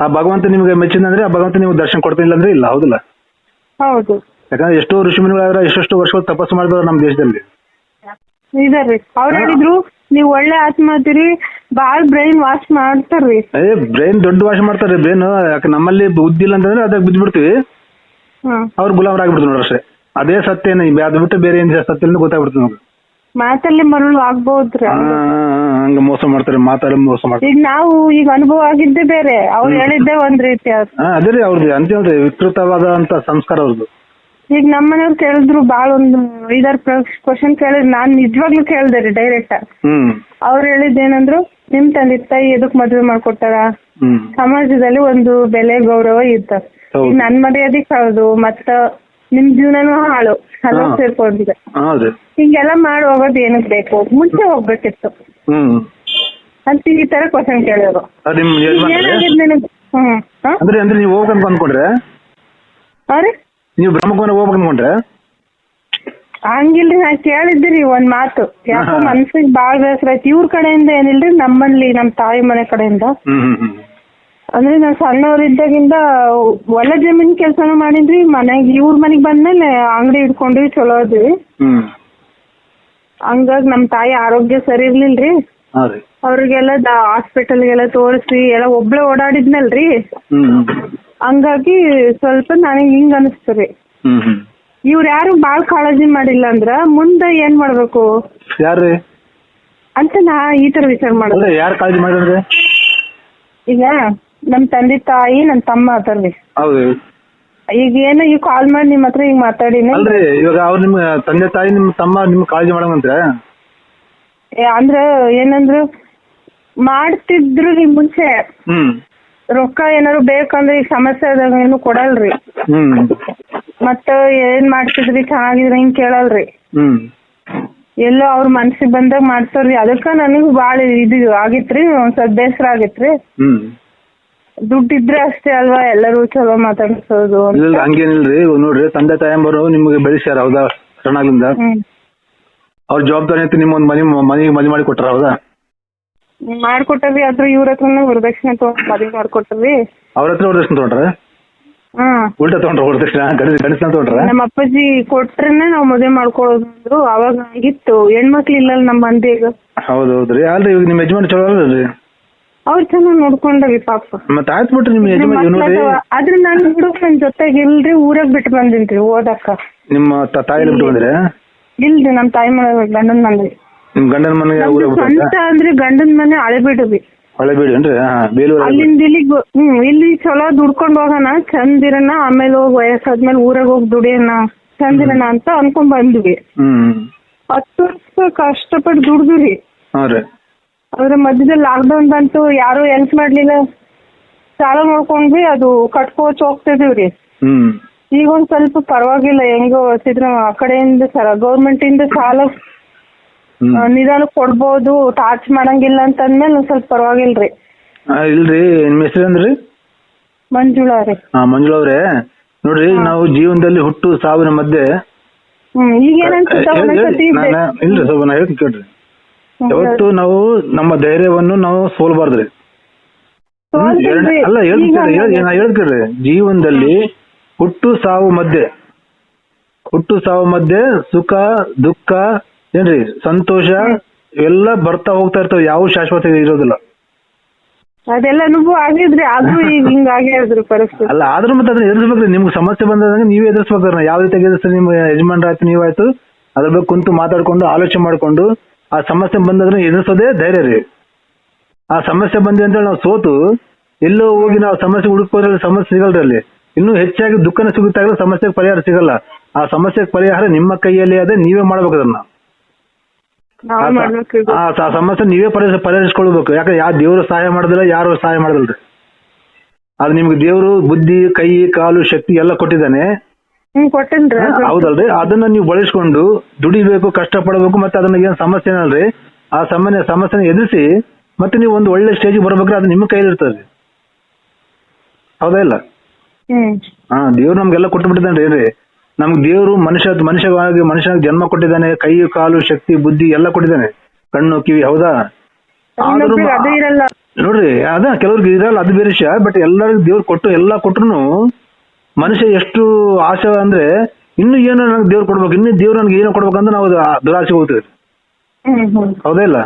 Speaker 4: ಆ ಭಗವಂತ ನಿಮ್ಗೆ ಮೆಚ್ಚಿದಂದ್ರೆ ಆ ಭಗವಂತ ನೀವು ದರ್ಶನ ಕೊಡ್ತಿಲ್ಲ ಅಂದ್ರೆ ಇಲ್ಲ ಹೌದಿಲ್ಲ?
Speaker 3: ಹೌದು.
Speaker 4: ಯಾಕಂದ್ರೆ ಎಷ್ಟೋ ಋಷಿಮುನಿಗಳಾದ್ರೆ ಎಷ್ಟೆಷ್ಟು ವರ್ಷಗಳು ತಪಸ್ಸು ಮಾಡಿದ್ರು ನಮ್ಮ ದೇಶದಲ್ಲಿ.
Speaker 3: ನೀವ್ ಒಳ್ಳೆ ಆತ್ಮ ಅದಿರಿ ಬಾಳ್ ಬ್ರೈನ್ ವಾಶ್ ಮಾಡ್ತಾರ್ರಿ.
Speaker 4: ಏ ಬ್ರೈನ್ ದೊಡ್ಡ ವಾಶ್ ಮಾಡ್ತಾರೆ ಬ್ರೈನ್ ಯಾಕೆ ನಮ್ಮಲ್ಲಿ ಬುದ್ಧಿ ಇಲ್ಲ ಅಂತಂದ್ರೆ ಅದಕ್ಕೆ ಬಿದ್ದ್ಬಿಡ್ತೀವಿ
Speaker 3: ಹ್ಮ್
Speaker 4: ಅವ್ರು ಗುಲಾಮರಾಗ್ಬಿಡ್ತು ನೋಡ್ರಿ ಅಷ್ಟೇ. ಅದೇ ಸತ್ಯ ಏನು ಅದು ಬಿಟ್ಟು ಬೇರೆ ಏನ್ ಸತ್ಯ ಇಲ್ಲ ಗೊತ್ತಾಗ್ಬಿಡ್ತು ನಮ್ಗೆ.
Speaker 3: ಮಾತಲ್ಲಿ ಮರಳು
Speaker 4: ಆಗ್ಬಹುದ್ರಿ ಹಂಗ ಮೋಸ ಮಾಡ್ತಾರೆ ಮಾತಾಡಿ ಮೋಸ ಮಾಡ್ತಾರೆ.
Speaker 3: ಈಗ ನಾವು ಈಗ ಅನುಭವ ಆಗಿದ್ದೆ ಬೇರೆ. ಅವ್ರು ಹೇಳಿದ್ದೆ ಒಂದ್ ರೀತಿ ಅದು.
Speaker 4: ಹಾ ಅದೇ ರೀ ಅವ್ರದ್ದು ಅಂತಿಮ ವಿಕೃತವಾದಂತ ಸಂಸ್ಕಾರ ಅವ್ರದ್ದು
Speaker 3: ಈಗ ಮನೆಯವ್ರು ಕೇಳಿದ್ರು ಬಾಳ ಒಂದು ಐದಾರು ಕ್ವಶನ್ ಕೇಳಿದ್ರು. ನಾನ್ ನಿಜವಾಗ್ಲೂ ಕೇಳ್ದೆ ರೀ ಡೈರೆಕ್ಟ್ ಅವ್ರು ಹೇಳಿದ್ದೇನಂದ್ರು ನಿಮ್ ತಂದೆ ತಾಯಿ ಎದಕ್ ಮದ್ವೆ ಮಾಡ್ಕೊಟ್ಟಾರ? ಸಮಾಜದಲ್ಲಿ ಒಂದು ಬೆಲೆ ಗೌರವ
Speaker 4: ಹೌದು.
Speaker 3: ಈಗ ನನ್ ಮರ್ಯಾದೆ ಕಳ್ದು ಮತ್ತ ನಿಮ್ ಜೀವನನೂ ಹಾಳು.
Speaker 4: ಹಲವು.
Speaker 3: ಸೇರ್ಕೊಂಡಿದೆ.
Speaker 4: ಹೌದು
Speaker 3: ಹಿಂಗೆಲ್ಲ ಮಾಡಿ ಹೋಗೋದು ಏನಕ್ ಬೇಕು? ಮುಂಚೆ ಹೋಗ್ಬೇಕಿತ್ತು. ಅಂತ ಈ ತರ ಕ್ವಶನ್ ಕೇಳಿದ್ರು.
Speaker 4: ನಿಮ್? ಅಂದ್ರೆ ನೀವು ಹೋಗಂತ ಅನ್ಕೊಂಡ್ರೆ
Speaker 3: ಹಾ ರೀ.
Speaker 4: ನೀವು ಬ್ರಹ್ಮಕುಮಾರ ಹೋಗ್ಬೇಕು ಅನ್ಕೊಂಡ್ರೆ?
Speaker 3: ಹಂಗಿಲ್ರಿ ನಾ ಕೇಳಿದ್ದೀರಿ ಒಂದ್ ಮಾತು. ಯಾಕೋ. ಮನ್ಸಿಗೆ ಬಾಳ ಬೇಸರ ಆಯ್ತು. ಇವ್ರ ಕಡೆಯಿಂದ ಏನಿಲ್ರಿ ನಮ್ಮಲ್ಲಿ ನಮ್ ತಾಯಿ ಮನೆ ಕಡೆಯಿಂದ. ಅಂದ್ರೆ ನಾವ್ ಸಣ್ಣವ್ರಿದ್ದಾಗಿಂದ ಹೊಲ ಜಮೀನ್ ಕೆಲ್ಸನೂ ಮಾಡಿದ್ರಿ ಮನೆಗ್ ಇವ್ರ ಮನೆಗ್ ಬಂದ್ಮೇಲೆ ಅಂಗಡಿ ಇಟ್ಕೊಂಡ್ವಿ ಚಲೋ ಅದ್ವಿ ಹಂಗಾಗಿ ನಮ್ ತಾಯಿ ಆರೋಗ್ಯ ಸರಿ ಇರ್ಲಿಲ್ರಿ. ಅವ್ರಿಗೆಲ್ಲ ಹಾಸ್ಪಿಟಲ್ಗೆಲ್ಲ ತೋರಿಸಿ ಎಲ್ಲ ಒಬ್ಳೆ ಓಡಾಡಿದ್ನಲ್ರಿ. ಹಂಗಾಗಿ ಸ್ವಲ್ಪ ನನಗೆ ಹಿಂಗ್ ಅನಿಸ್ತು ಇವ್ರ ಯಾರು ಬಾಳ್ ಕಾಳಜಿ ಮಾಡಿಲ್ಲ ಅಂದ್ರ ಮುಂದೆ ಏನ್ ಮಾಡ್ಬೇಕು?
Speaker 4: ಯಾರ್ರಿ?
Speaker 3: ಅಂತ ನಾ ಈ ತರ ವಿಚಾರ ಮಾಡೋದು
Speaker 4: ಅಲ್ಲ ಯಾರು ಕಾಳಜಿ ಮಾಡಿದ್ರೆ
Speaker 3: ಈಗ ನಮ್ ತಂದೆ ತಾಯಿ ನನ್ ತಮ್ಮ ಅದಾರ್ರಿ
Speaker 4: ಹೌದು
Speaker 3: ಈಗ ಏನ ಈಗ ಕಾಲ್ ಮಾಡಿ ನಿಮ್ ಹತ್ರ ಈಗ ಮಾತಾಡಿನಿ.
Speaker 4: ಅಲ್ರಿ ಇವಾಗ ಅವ್ರು ನಿಮ್ಮ ತಂದೆ ತಾಯಿ ನಿಮ್ಮ ತಮ್ಮ ನಿಮ್ ಕಾಳಜಿ ಮಾಡಂಗಂದ್ರೆ
Speaker 3: ಏ, ಅಂದ್ರ ಏನಂದ್ರು ಮಾಡ್ತಿದ್ರು ನಿಮ್ ಮುಂಚೆ. ರೊಕ್ಕ ಏನಾರು ಬೇಕಂದ್ರೆ ಈ ಸಮಸ್ಯೆ ಆದಾಗ ಏನು ಕೊಡಲ್ರಿ.
Speaker 4: ಹ್ಮ್.
Speaker 3: ಮತ್ತ ಏನ್ ಮಾಡ್ತಿದ್ರಿ? ಚೆನ್ನಾಗಿದ್ರಿ ಹಿಂಗ್ ಕೇಳಲ್ರಿ.
Speaker 4: ಹ್ಮ್.
Speaker 3: ಎಲ್ಲೋ ಅವ್ರ ಮನ್ಸಿಗೆ ಬಂದಾಗ ಮಾಡ್ತಾರ್ರಿ ಅದಕ್ಕ ನನಗ್ ಬಾಳ ಇದು ಆಗಿತ್ರಿ ಒಂದ್ ಸ್ವಲ್ಪ ಬೇಸರ ಆಗಿತ್ರಿ.
Speaker 4: ಹ್ಮ್.
Speaker 3: ದುಡ್ಡು ಇದ್ರೆ ಅಷ್ಟೇ ಅಲ್ವಾ ಎಲ್ಲರೂ ಚಲೋ ಮಾತಾಡ್ಸೋದು.
Speaker 4: ಇಲ್ಲ ಹಂಗೇನಿಲ್ರಿ. ಇವಾಗ ನೋಡ್ರಿ ತಂದೆ ತಾಯಂಬರು ನಿಮ್ಗೆ ಬೆಳೆಸ್ಯಾರ ಹೌದಾ?
Speaker 3: ಹ್ಮ್.
Speaker 4: ಅವ್ರ ಜವಾಬ್ದಾರಿ ಅಂತ ನಿಮ್ಮೊಂದ್ ಮನೆ ಮನೆಗೆ ಮಾಡಿ ಕೊಟ್ಟಾರ ಹೌದಾ?
Speaker 3: ಮಾಡ್ಕೊಟ್ಟಾರ್ರಿ ಆದ್ರೆ ಇವ್ರ ಹತ್ರನೂ ವರದಕ್ಷಿಣೆ ತಗೊಂಡ್ ಮದ್ವೆ ಮಾಡ್ಕೊಟ್ಟವಿ.
Speaker 4: ಅವ್ರ ಹತ್ರ ವರದಕ್ಷಿಣೆ ತಗೊಂಡ್ರ?
Speaker 3: ಹ್ಮ್
Speaker 4: ಉಲ್ಟಾ ತಗೊಂಡ್ರ ವರದಕ್ಷಿಣೆ ಗಣೇಶನ ತಗೊಂಡ್ರ?
Speaker 3: ನಮ್ಮ ಅಪ್ಪಾಜಿ ಕೊಟ್ರೇನೆ ನಾವ್ ಮದ್ವೆ ಮಾಡ್ಕೊಳ್ಳೋದು ಅವಾಗ ಆಗಿತ್ತು. ಹೆಣ್ಮಕ್ಳು ಇಲ್ಲಲ್ಲ ನಮ್ಮ ಮಂದಿಗ.
Speaker 4: ಹೌದು ಹೌದ್ರಿ ಅಲ್ರಿ ಇವಾಗ ನಿಮ್ಮ ಯಜಮಾನ್ ಚಲೋ ಅಲ್ರಿ?
Speaker 3: ಅವ್ರು ಚೆನ್ನಾಗ್ ನೋಡ್ಕೊಂಡ್ರಿ ಪಾಪ.
Speaker 4: ಮತ್ತೆ ಆಯ್ತು ಬಿಟ್ರಿ ನಿಮ್ಮ ಯಜಮಾನ್ ನೋಡ್ರಿ.
Speaker 3: ಆದ್ರೆ ನಾನು ಹುಡುಗ ನನ್ ಜೊತೆಗೆ ಇಲ್ರಿ ಊರಾಗ್ ಬಿಟ್ಟು ಬಂದಿನ್ರಿ ಓದಕ್ಕ
Speaker 4: ನಿಮ್ಮ ತಾಯಿ ಬಿಟ್ಟು ಬಂದ್ರೆ?
Speaker 3: ಇಲ್ರಿ ನಮ್ ತಾಯಿ ಮನೆ ಗಂಡನ್ ಮನೆ
Speaker 4: ನಿಮ್ ಗಂಡನ ಮನೆಗೆ ಊರ
Speaker 3: ಸ್ವಂತ ಅಂದ್ರೆ ಗಂಡನ ಮನೆ ಹಳೆಬಿಡ್ರಿ
Speaker 4: ಹಳೆ ಬೀಡಿ ಏನ್ರಿ? ಬೇಲೂರು
Speaker 3: ಅಲ್ಲಿಂದ ಇಲ್ಲಿಗ್ ಹ್ಮ್ ಇಲ್ಲಿ ಚಲೋ ದುಡ್ಕೊಂಡ್ ಹೋಗೋಣ ಚಂದ ಇರೋಣ ಆಮೇಲೆ ಹೋಗಿ ವಯಸ್ಸಾದ್ಮೇಲೆ ಊರಾಗ ಹೋಗಿ ದುಡಿಯೋಣ ಚಂದ ಇರೋಣ ಅಂತ ಅನ್ಕೊಂಡ್ ಬಂದ್ವಿ. ಹತ್ತು ವರ್ಷ ಕಷ್ಟಪಟ್ಟು ದುಡ್ದ್ರಿ
Speaker 4: ಹಾ ರೀ.
Speaker 3: ಅದ್ರ ಮಧ್ಯದಲ್ಲಿ ಲಾಕ್ಡೌನ್ ಬಂತು ಯಾರು ಹೆಲ್ಪ್ ಮಾಡ್ಲಿಲ್ಲ. ಸಾಲ ನೋಡ್ಕೊಂಡ್ವಿ ಅದು ಕಟ್ಕೋಚ್ ಹೋಗ್ತಿದೀವ್ರಿ. ಈಗ ಒಂದ್ ಸ್ವಲ್ಪ ಪರವಾಗಿಲ್ಲ ಹೆಂಗೋ ಸಿದ್ರ ಆ ಕಡೆಯಿಂದ ಗೌರ್ಮೆಂಟ್ ಇಂದ ಸಾಲ ನಿಧಾನ ಕೊಡ್ಬೋದು ಟಾರ್ಚ್ ಮಾಡಂಗಿಲ್ಲ ಅಂತ ಅಂದ್ಮೇಲೆ ಒಂದ್ ಸ್ವಲ್ಪ ಪರವಾಗಿಲ್ರಿ.
Speaker 4: ಇಲ್ರಿ ನಿಮ್ ಹೆಸರು ಅಂದ್ರಿ
Speaker 3: ಮಂಜುಳಾ ರೀ.
Speaker 4: ಹಾ ಮಂಜುಳ ಅವ್ರೆ. ನೋಡ್ರಿ ನಾವು ಜೀವನದಲ್ಲಿ ಹುಟ್ಟು ಸಾವಿನ ಮಧ್ಯೆ
Speaker 3: ಹ್ಮ್ ಈಗ ಏನನ್ಸುತ್ತ
Speaker 4: ಹೇಳ್-
Speaker 3: ಒಂದೊಂದ್ಸತಿ
Speaker 4: ಹೇಳ್- ನಾನ- ಇಲ್ರಿ ಸ್ವಲ್ಪ ನಾ ಹೇಳ್ತೀನಿ ಕೇಳ್ರಿ. ಯಾವತ್ತು ನಾವು ನಮ್ಮ ಧೈರ್ಯವನ್ನು ನಾವು ಸೋಲ್ಬಾರ್ದ್ರಿ. ಹ್ಮ್, ಅಲ್ಲ ಹೇಳ್ತೀನಿ ಕೇಳ್ರಿ ನಾ ಹೇಳ್ತೀನಿ ಜೀವನದಲ್ಲಿ ಹುಟ್ಟು ಸಾವು ಮಧ್ಯೆ. ಹುಟ್ಟು ಸಾವು ಮಧ್ಯೆ ಸುಖ ದುಃಖ ಏನ್ರಿ ಸಂತೋಷ ಎಲ್ಲ ಬರ್ತಾ ಹೋಗ್ತಾ ಇರ್ತಾವ ಯಾವ ಶಾಶ್ವತ ಇರೋದಿಲ್ಲ.
Speaker 3: ಅದೆಲ್ಲ ಅನುಭವ ಆಗಿದ್ರಿ ಆದ್ರೂ ಈಗ ಹಿಂಗ ಆಗ್ಯಾದ್ರಿ ಪರಿಸ್ಥಿತಿ.
Speaker 4: ಅಲ್ಲ ಆದ್ರೂ ಮತ್ತೆ ಅದನ್ನ ಎದುರಿಸ್ಬೇಕ್ರಿ ನಿಮ್ಗೆ ಸಮಸ್ಯೆ ಬಂದಾಗ ನೀವೇ ಎದುರಿಸ್ಬೇಕು ಯಾವ ರೀತಿ ಎದುರಿಸ್ತಾರೆ ನಿಮ್ಮ ಯಜಮಾನ್ರಾಯ್ತು ನೀವಾಯ್ತು ಅದ್ರ ಬಗ್ಗೆ ಕುಂತು ಮಾತಾಡ್ಕೊಂಡು ಆಲೋಚನೆ ಮಾಡ್ಕೊಂಡು ಆ ಸಮಸ್ಯೆ ಬಂದದ್ರೆ ಎದುರಿಸೋದೇ ಧೈರ್ಯ ರೀ. ಆ ಸಮಸ್ಯೆ ಬಂದಿ ಅಂತ ನಾವು ಸೋತು ಎಲ್ಲೋ ಹೋಗಿ ನಾವು ಸಮಸ್ಯೆ ಹುಡುಕೋದ್ರಲ್ಲಿ ಸಮಸ್ಯೆ ಸಿಗಲ್ರಿ ಅಲ್ಲಿ. ಇನ್ನೂ ಹೆಚ್ಚಾಗಿ ದುಃಖನ ಸಿಗುತ್ತಾಗಲೂ ಸಮಸ್ಯೆಗೆ ಪರಿಹಾರ ಸಿಗಲ್ಲ. ಆ ಸಮಸ್ಯೆಗೆ ಪರಿಹಾರ ನಿಮ್ಮ ಕೈಯಲ್ಲಿ ಅದೇ ನೀವೇ ಮಾಡ್ಬೇಕು ಅದನ್ನ. ಆ ಸಮಸ್ಯೆ ನೀವೇ ಪರಿಹರಿಸ ಪರಿಹರಿಸ್ಕೊಳ್ಬೇಕು. ಯಾಕಂದ್ರೆ ಯಾವ ದೇವರು ಸಹಾಯ ಮಾಡಿದ್ರೆ ಯಾರು ಸಹಾಯ ಮಾಡೋದಿಲ್ರಿ ಅದು ನಿಮ್ಗೆ ದೇವರು ಬುದ್ಧಿ ಕೈ ಕಾಲು ಶಕ್ತಿ ಎಲ್ಲ ಕೊಟ್ಟಿದ್ದಾನೆ. ಹೌದಲ್ರಿ? ಅದನ್ನ ನೀವು ಬಳಸ್ಕೊಂಡು ದುಡಿಬೇಕು ಕಷ್ಟ ಪಡಬೇಕು ಮತ್ತೆ ಅದನ್ನ ಏನ್ ಸಮಸ್ಯೆ ಏನಲ್ರಿ? ಆ ಸಮಸ್ಯೆ ಸಮಸ್ಯೆನ ಎದುರಿಸಿ ಮತ್ತೆ ನೀವು ಒಂದು ಒಳ್ಳೆ ಸ್ಟೇಜ್ ಬರ್ಬೇಕ್ರೆ ಅದು ನಿಮ್ಮ ಕೈಲಿ ಇರ್ತದೆ. ಹೌದಾ ಇಲ್ಲ? ಹಾ ದೇವ್ರು ನಮ್ಗೆಲ್ಲ ಕೊಟ್ಟು ಬಿಟ್ಟಿದ್ದಾನ್ರಿ ಏನ್ರಿ? ನಮ್ಗೆ ದೇವರು ಮನುಷ್ಯ ಮನುಷ್ಯವಾಗಿ ಮನುಷ್ಯನಿಗೆ ಜನ್ಮ ಕೊಟ್ಟಿದ್ದಾನೆ ಕೈ ಕಾಲು ಶಕ್ತಿ ಬುದ್ಧಿ ಎಲ್ಲ ಕೊಟ್ಟಿದ್ದಾನೆ. ಕಣ್ಣು ಕಿವಿ ಹೌದಾ? ನೋಡ್ರಿ ಅದ ಕೆಲವ್ರಿಗೆ ಇರಲ್ಲ ಅದು ಬೇರೆ ವಿಷಯ ಬಟ್ ಎಲ್ಲರಿಗೂ ದೇವ್ರು ಕೊಟ್ಟು ಎಲ್ಲ ಕೊಟ್ರು ಮನುಷ್ಯ ಎಷ್ಟು ಆಸೆ ಅಂದ್ರೆ ಇನ್ನು ಏನೋ ನನಗೆ ದೇವ್ರು ಕೊಡ್ಬೇಕು ಇನ್ನು ದೇವ್ರು ನನಗೆ ಏನೋ ಕೊಡ್ಬೇಕಂತ ನಾವು ದುರಾಸೆ ಹೋಗ್ತೀವಿ. ಹೌದಾ ಇಲ್ಲ?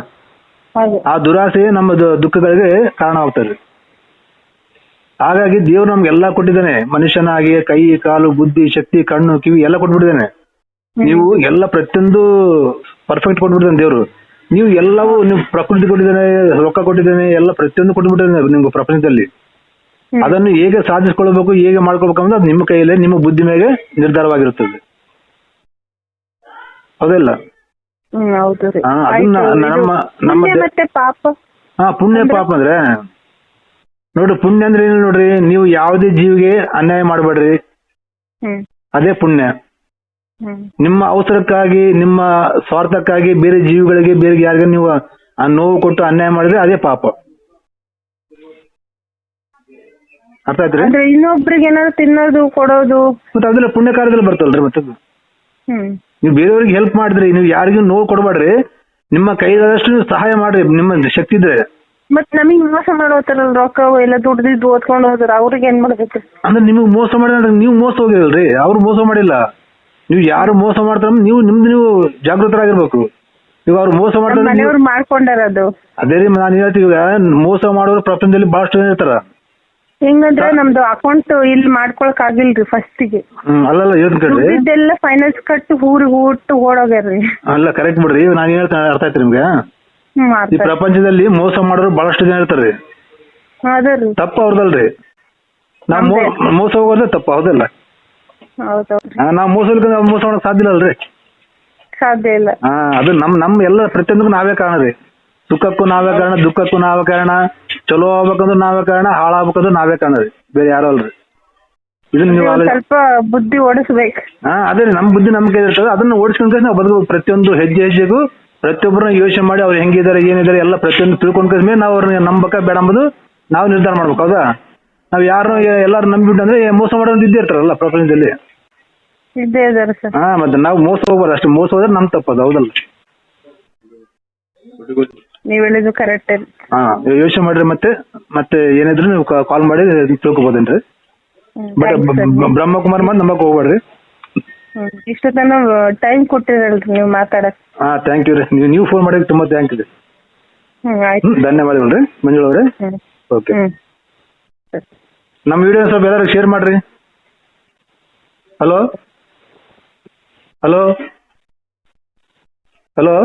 Speaker 4: ಆ ದುರಾಸೆ ನಮ್ಮ ದುಃಖಗಳಿಗೆ ಕಾರಣ ಆಗ್ತದೆ. ಹಾಗಾಗಿ ದೇವ್ರು ನಮ್ಗೆ ಎಲ್ಲಾ ಕೊಟ್ಟಿದ್ದಾನೆ. ಮನುಷ್ಯನಾಗಿ ಕೈ ಕಾಲು ಬುದ್ಧಿ ಶಕ್ತಿ ಕಣ್ಣು ಕಿವಿ ಎಲ್ಲ ಕೊಟ್ಬಿಟ್ಟಿದ್ದಾನೆ. ನೀವು ಎಲ್ಲ ಪ್ರತಿಯೊಂದು ಪರ್ಫೆಕ್ಟ್ ಕೊಟ್ಬಿಟ್ಟಿದ್ದಾನೆ ದೇವ್ರು. ನೀವು ಎಲ್ಲವೂ ನೀವು ಪ್ರಕೃತಿ ಕೊಟ್ಟಿದ್ದಾನೆ ರೊಕ್ಕ ಕೊಟ್ಟಿದ್ದಾನೆ ಎಲ್ಲ ಪ್ರತಿಯೊಂದು ಕೊಟ್ಬಿಟ್ಟಿದ್ದಾನೆ ನಿಮ್ಗೆ ಪ್ರಪಂಚದಲ್ಲಿ. ಅದನ್ನು ಹೇಗೆ ಸಾಧಿಸ್ಕೊಳ್ಬೇಕು ಹೇಗೆ ಮಾಡ್ಕೊಳ್ಬೇಕು ಅಂದ್ರೆ ಅದು ನಿಮ್ಮ ಕೈಯಲ್ಲಿ ನಿಮ್ಮ ಬುದ್ಧಿ ಮೇಲೆ ನಿರ್ಧಾರವಾಗಿರುತ್ತದೆ. ಹೌದಿಲ್ಲ? ಹಾ, ಅದನ್ನ ನಮ್ಮ- ನಮ್ಮ ಹಾ ಪುಣ್ಯ ಪಾಪ ಅಂದ್ರೆ ನೋಡ್ರಿ ಪುಣ್ಯ ಅಂದ್ರೆ ಏನು ನೋಡ್ರಿ? ನೀವು ಯಾವುದೇ ಜೀವಿಗೆ ಅನ್ಯಾಯ ಮಾಡಬೇಡ್ರಿ.
Speaker 3: ಹ್ಮ್.
Speaker 4: ಅದೇ ಪುಣ್ಯ.
Speaker 3: ಹ್ಮ್.
Speaker 4: ನಿಮ್ಮ ಅವಸರಕ್ಕಾಗಿ ನಿಮ್ಮ ಸ್ವಾರ್ಥಕ್ಕಾಗಿ ಬೇರೆ ಜೀವಿಗಳಿಗೆ ಬೇರೆ ಯಾರಿಗೆ ನೀವು ಆ ನೋವು ಕೊಟ್ಟು ಅನ್ಯಾಯ ಮಾಡಿದ್ರೆ ಅದೇ ಪಾಪ. ಅರ್ಥ ಆಯ್ತ್ರಿ?
Speaker 3: ಅಂದ್ರೆ ಇನ್ನೊಬ್ರಿಗೆ ಏನಾದ್ರು ತಿನ್ನೋದು ಕೊಡೋದು.
Speaker 4: ಮತ್ತೆ ಅದೆಲ್ಲ ಪುಣ್ಯ ಕಾರ್ಯದಲ್ಲಿ ಬರ್ತಲ್ರಿ ಮತ್ತೆ
Speaker 3: ಹ್ಮ್.
Speaker 4: ನೀವು ಬೇರೆಯವ್ರಿಗೆ ಹೆಲ್ಪ್ ಮಾಡಿದ್ರಿ ನೀವು ಯಾರಿಗೂ ನೋವು ಕೊಡಬೇಡ್ರಿ. ನಿಮ್ಮ ಕೈಲಾದಷ್ಟು ನೀವು ಸಹಾಯ ಮಾಡ್ರಿ ನಿಮ್ಮ ಶಕ್ತಿ ಇದ್ರೆ.
Speaker 3: ಮತ್ ನಮಗ್ ಮೋಸ ಮಾಡೋತಾರಲ್ಲ ರೊಕ್ಕ ಎಲ್ಲ ದುಡ್ದಿದ್ದು ಓದ್ಕೊಂಡು ಹೋದ್ರ ಅವ್ರಿಗೆ ಏನ್ ಮಾಡ್ಬೇಕು?
Speaker 4: ಅಂದ್ರೆ ನಿಮಗ್ ಮೋಸ ಮಾಡಿದ್ರೆ ನೀವು ಮೋಸ ಹೋಗಿರಲ್ರಿ ಅವ್ರು ಮೋಸ ಮಾಡಿಲ್ಲ. ನೀವು ಯಾರು ಮೋಸ ಮಾಡ್ತಾರ ನೀವು ನಿಮ್ದು ನೀವು ಜಾಗೃತರಾಗಿರ್ಬೇಕು. ಇವ್ ಅವ್ರು ಮೋಸ ಮಾಡ್ತಾರ
Speaker 3: ಮಾಡ್ಕೊಂಡಾರ ಅದು.
Speaker 4: ಅದೇ ರೀ ನಾನು ಹೇಳ್ತೀವಿ ಮೋಸ ಮಾಡೋರು ಪ್ರಪಂಚದಲ್ಲಿ ಬಹಳಷ್ಟು ಜನ ಇರ್ತಾರ.
Speaker 3: ಹೆಂಗಂದ್ರೆ ನಮ್ದು ಅಕೌಂಟ್ ಇಲ್ಲಿ ಮಾಡ್ಕೊಳಕ್ ಆಗಿಲ್ರಿ ಫಸ್ಟ್ಗೆ
Speaker 4: ಅಲ್ಲಲ್ಲ ಹೇಳ್ತೀನಿ ಕೇಳ್ರಿ.
Speaker 3: ದುಡ್ಡಿದ್ದೆಲ್ಲ ಫೈನಾನ್ಸ್ ಕಟ್ಟು ಊರಿಗೆ ಊಟ ಓಡೋಗ್ಯಾರ್ರಿ.
Speaker 4: ಅಲ್ಲ ಕರೆಕ್ಟ್ ಬಿಡ್ರಿ ನಾನು ಹೇಳ್ತಾ ಅರ್ಥ ಆಯ್ತು ನಿಮ್ಗೆ.
Speaker 3: ಹ್ಮ್
Speaker 4: ಈ
Speaker 3: ಮಾಡ್ತಾರೆ
Speaker 4: ಪ್ರಪಂಚದಲ್ಲಿ ಮೋಸ ಮಾಡೋರು ಬಹಳಷ್ಟು ಜನ ಇರ್ತಾರ್ರಿ.
Speaker 3: ತಪ್ಪ
Speaker 4: ತಪ್ಪು ಅವ್ರದಲ್ರಿ ನಾವ್ ಮೋ- ಮೋಸ ಹೋಗೋದೇ ತಪ್ಪು ಹೌದಲ್ಲ?
Speaker 3: ಹೌದೌದ್ರಿ.
Speaker 4: ಆ, ನಾವ್ ಮೋಸ ನಾವ್ ಮೋಸ ಮಾಡಕ್ ಸಾಧ್ಯ ಇಲ್ಲ ಅಲ್ರಿ
Speaker 3: ಸಾಧ್ಯ ಇಲ್ಲ.
Speaker 4: ಹಾ ಅದು ನಮ್ ನಮ್ ಎಲ್ಲ ಪ್ರತಿಯೊಂದಕ್ಕೂ ನಾವೇ ಕಾರಣ ರೀ. ಸುಖಕ್ಕೂ ನಾವೇ ಕಾರಣ ದುಃಖಕ್ಕೂ ನಾವೇ ಕಾರಣ ಚಲೋ ಆಗ್ಬೇಕಂದ್ರೆ ನಾವೇ ಕಾರಣ ಹಾಳಾಗ್ಬೇಕಂದ್ರೆ ನಾವೇ ಕಾರಣ ರೀ. ಬೇರೆ ಯಾರು ಅಲ್ರಿ. ಇದನ್ನ ನೀವು
Speaker 3: ಒಂದ್ ಸ್ವಲ್ಪ ಬುದ್ಧಿ ಓಡಿಸ್ಬೇಕು.
Speaker 4: ಹಾ ಅದೇ ರೀ ನಮ್ ಬುದ್ಧಿ ನಮ್ ಕೈ ಇರ್ತದೆ ಅದನ್ನ ಓಡಿಸ್ಕೊಂಡ್ ನಾವು ಬದುಕು ಪ್ರತಿಯೊಂದು ಹೆಜ್ಜೆ ಹೆಜ್ಜೆಗೂ ಪ್ರತಿಯೊಬ್ಬರನ್ನ ಯೋಚನೆ ಮಾಡಿ ಅವ್ರು ಹೆಂಗಿದ್ದಾರೆ ಏನಿದ್ದಾರೆ ಎಲ್ಲ ಪ್ರತಿಯೊಂದು ತಿಳ್ಕೊಂಡ್ ಮೇಲೆ ನಾವು ಅವ್ರನ್ನ ನಂಬಕ ಬೇಡ ಅಂಬುದು ನಾವು ನಿರ್ಧಾರ ಮಾಡ್ಬೇಕು ಹೌದಾ? ನಾವ್ ಯಾರನ್ನ ಎಲ್ಲಾರು ನಂಬಿಬಿಟ್ಟು ಅಂದ್ರೆ ಮೋಸ ಮಾಡೋದು ಇದ್ದೇ ಇರ್ತಾರಲ್ಲ ಪ್ರಪಂಚದಲ್ಲಿ.
Speaker 3: ಇದ್ದೇ ಇದಾರೆ ಸರ್.
Speaker 4: ಹಾ ಮತ್ತೆ ನಾವು ಮೋಸ ಹೋಗ್ಬಾರ್ದು ಅಷ್ಟು ಮೋಸ ಹೋದ್ರೆ ನಮ್ ತಪ್ಪದು ಹೌದಲ್ಲ?
Speaker 3: ನೀವ್ ಹೇಳಿದ್ದು ಕರೆಕ್ಟ್
Speaker 4: ಹಾ ಯೋಚನೆ ಮಾಡ್ರಿ ಮತ್ತೆ ಮತ್ತೆ ಏನಿದ್ರು ನೀವು ಕಾಲ್ ಮಾಡಿ ತಿಳ್ಕೊಬೋದೇನ್ರಿ? ಬಟ್ ಬ್ರಹ್ಮಕುಮಾರ್ ಮಾಡಿ ನಂಬಕ್ ಹೋಗ್ಬೇಡ್ರಿ
Speaker 3: ಇಷ್ಟು ತನ ಟೈಮ್ ಕೊಟ್ಟಿರಲ್ರಿ ನೀವು ಮಾತಾಡಕ್.
Speaker 4: ಹಾ ಥ್ಯಾಂಕ್ ಯು ರೀ. ನೀವು ನೀವು ಫೋನ್ ಮಾಡಿದ್ರೆ ತುಂಬಾ ಥ್ಯಾಂಕ್ ಯು ರೀ.
Speaker 3: ಹ್ಮ್ ಆಯ್ತು.
Speaker 4: ಹ್ಮ್ ಧನ್ಯವಾದಗಳು ರೀ. ಮಂಜುಳ ಅವರೇ.
Speaker 3: ಹ್ಮ್.
Speaker 4: ಓಕೆ
Speaker 3: ಹ್ಮ್.
Speaker 4: ನಮ್ಮ ವಿಡಿಯೋ ಸ್ವಲ್ಪ ಎಲ್ಲರೂ ಶೇರ್ ಮಾಡ್ರಿ. Hello hello hello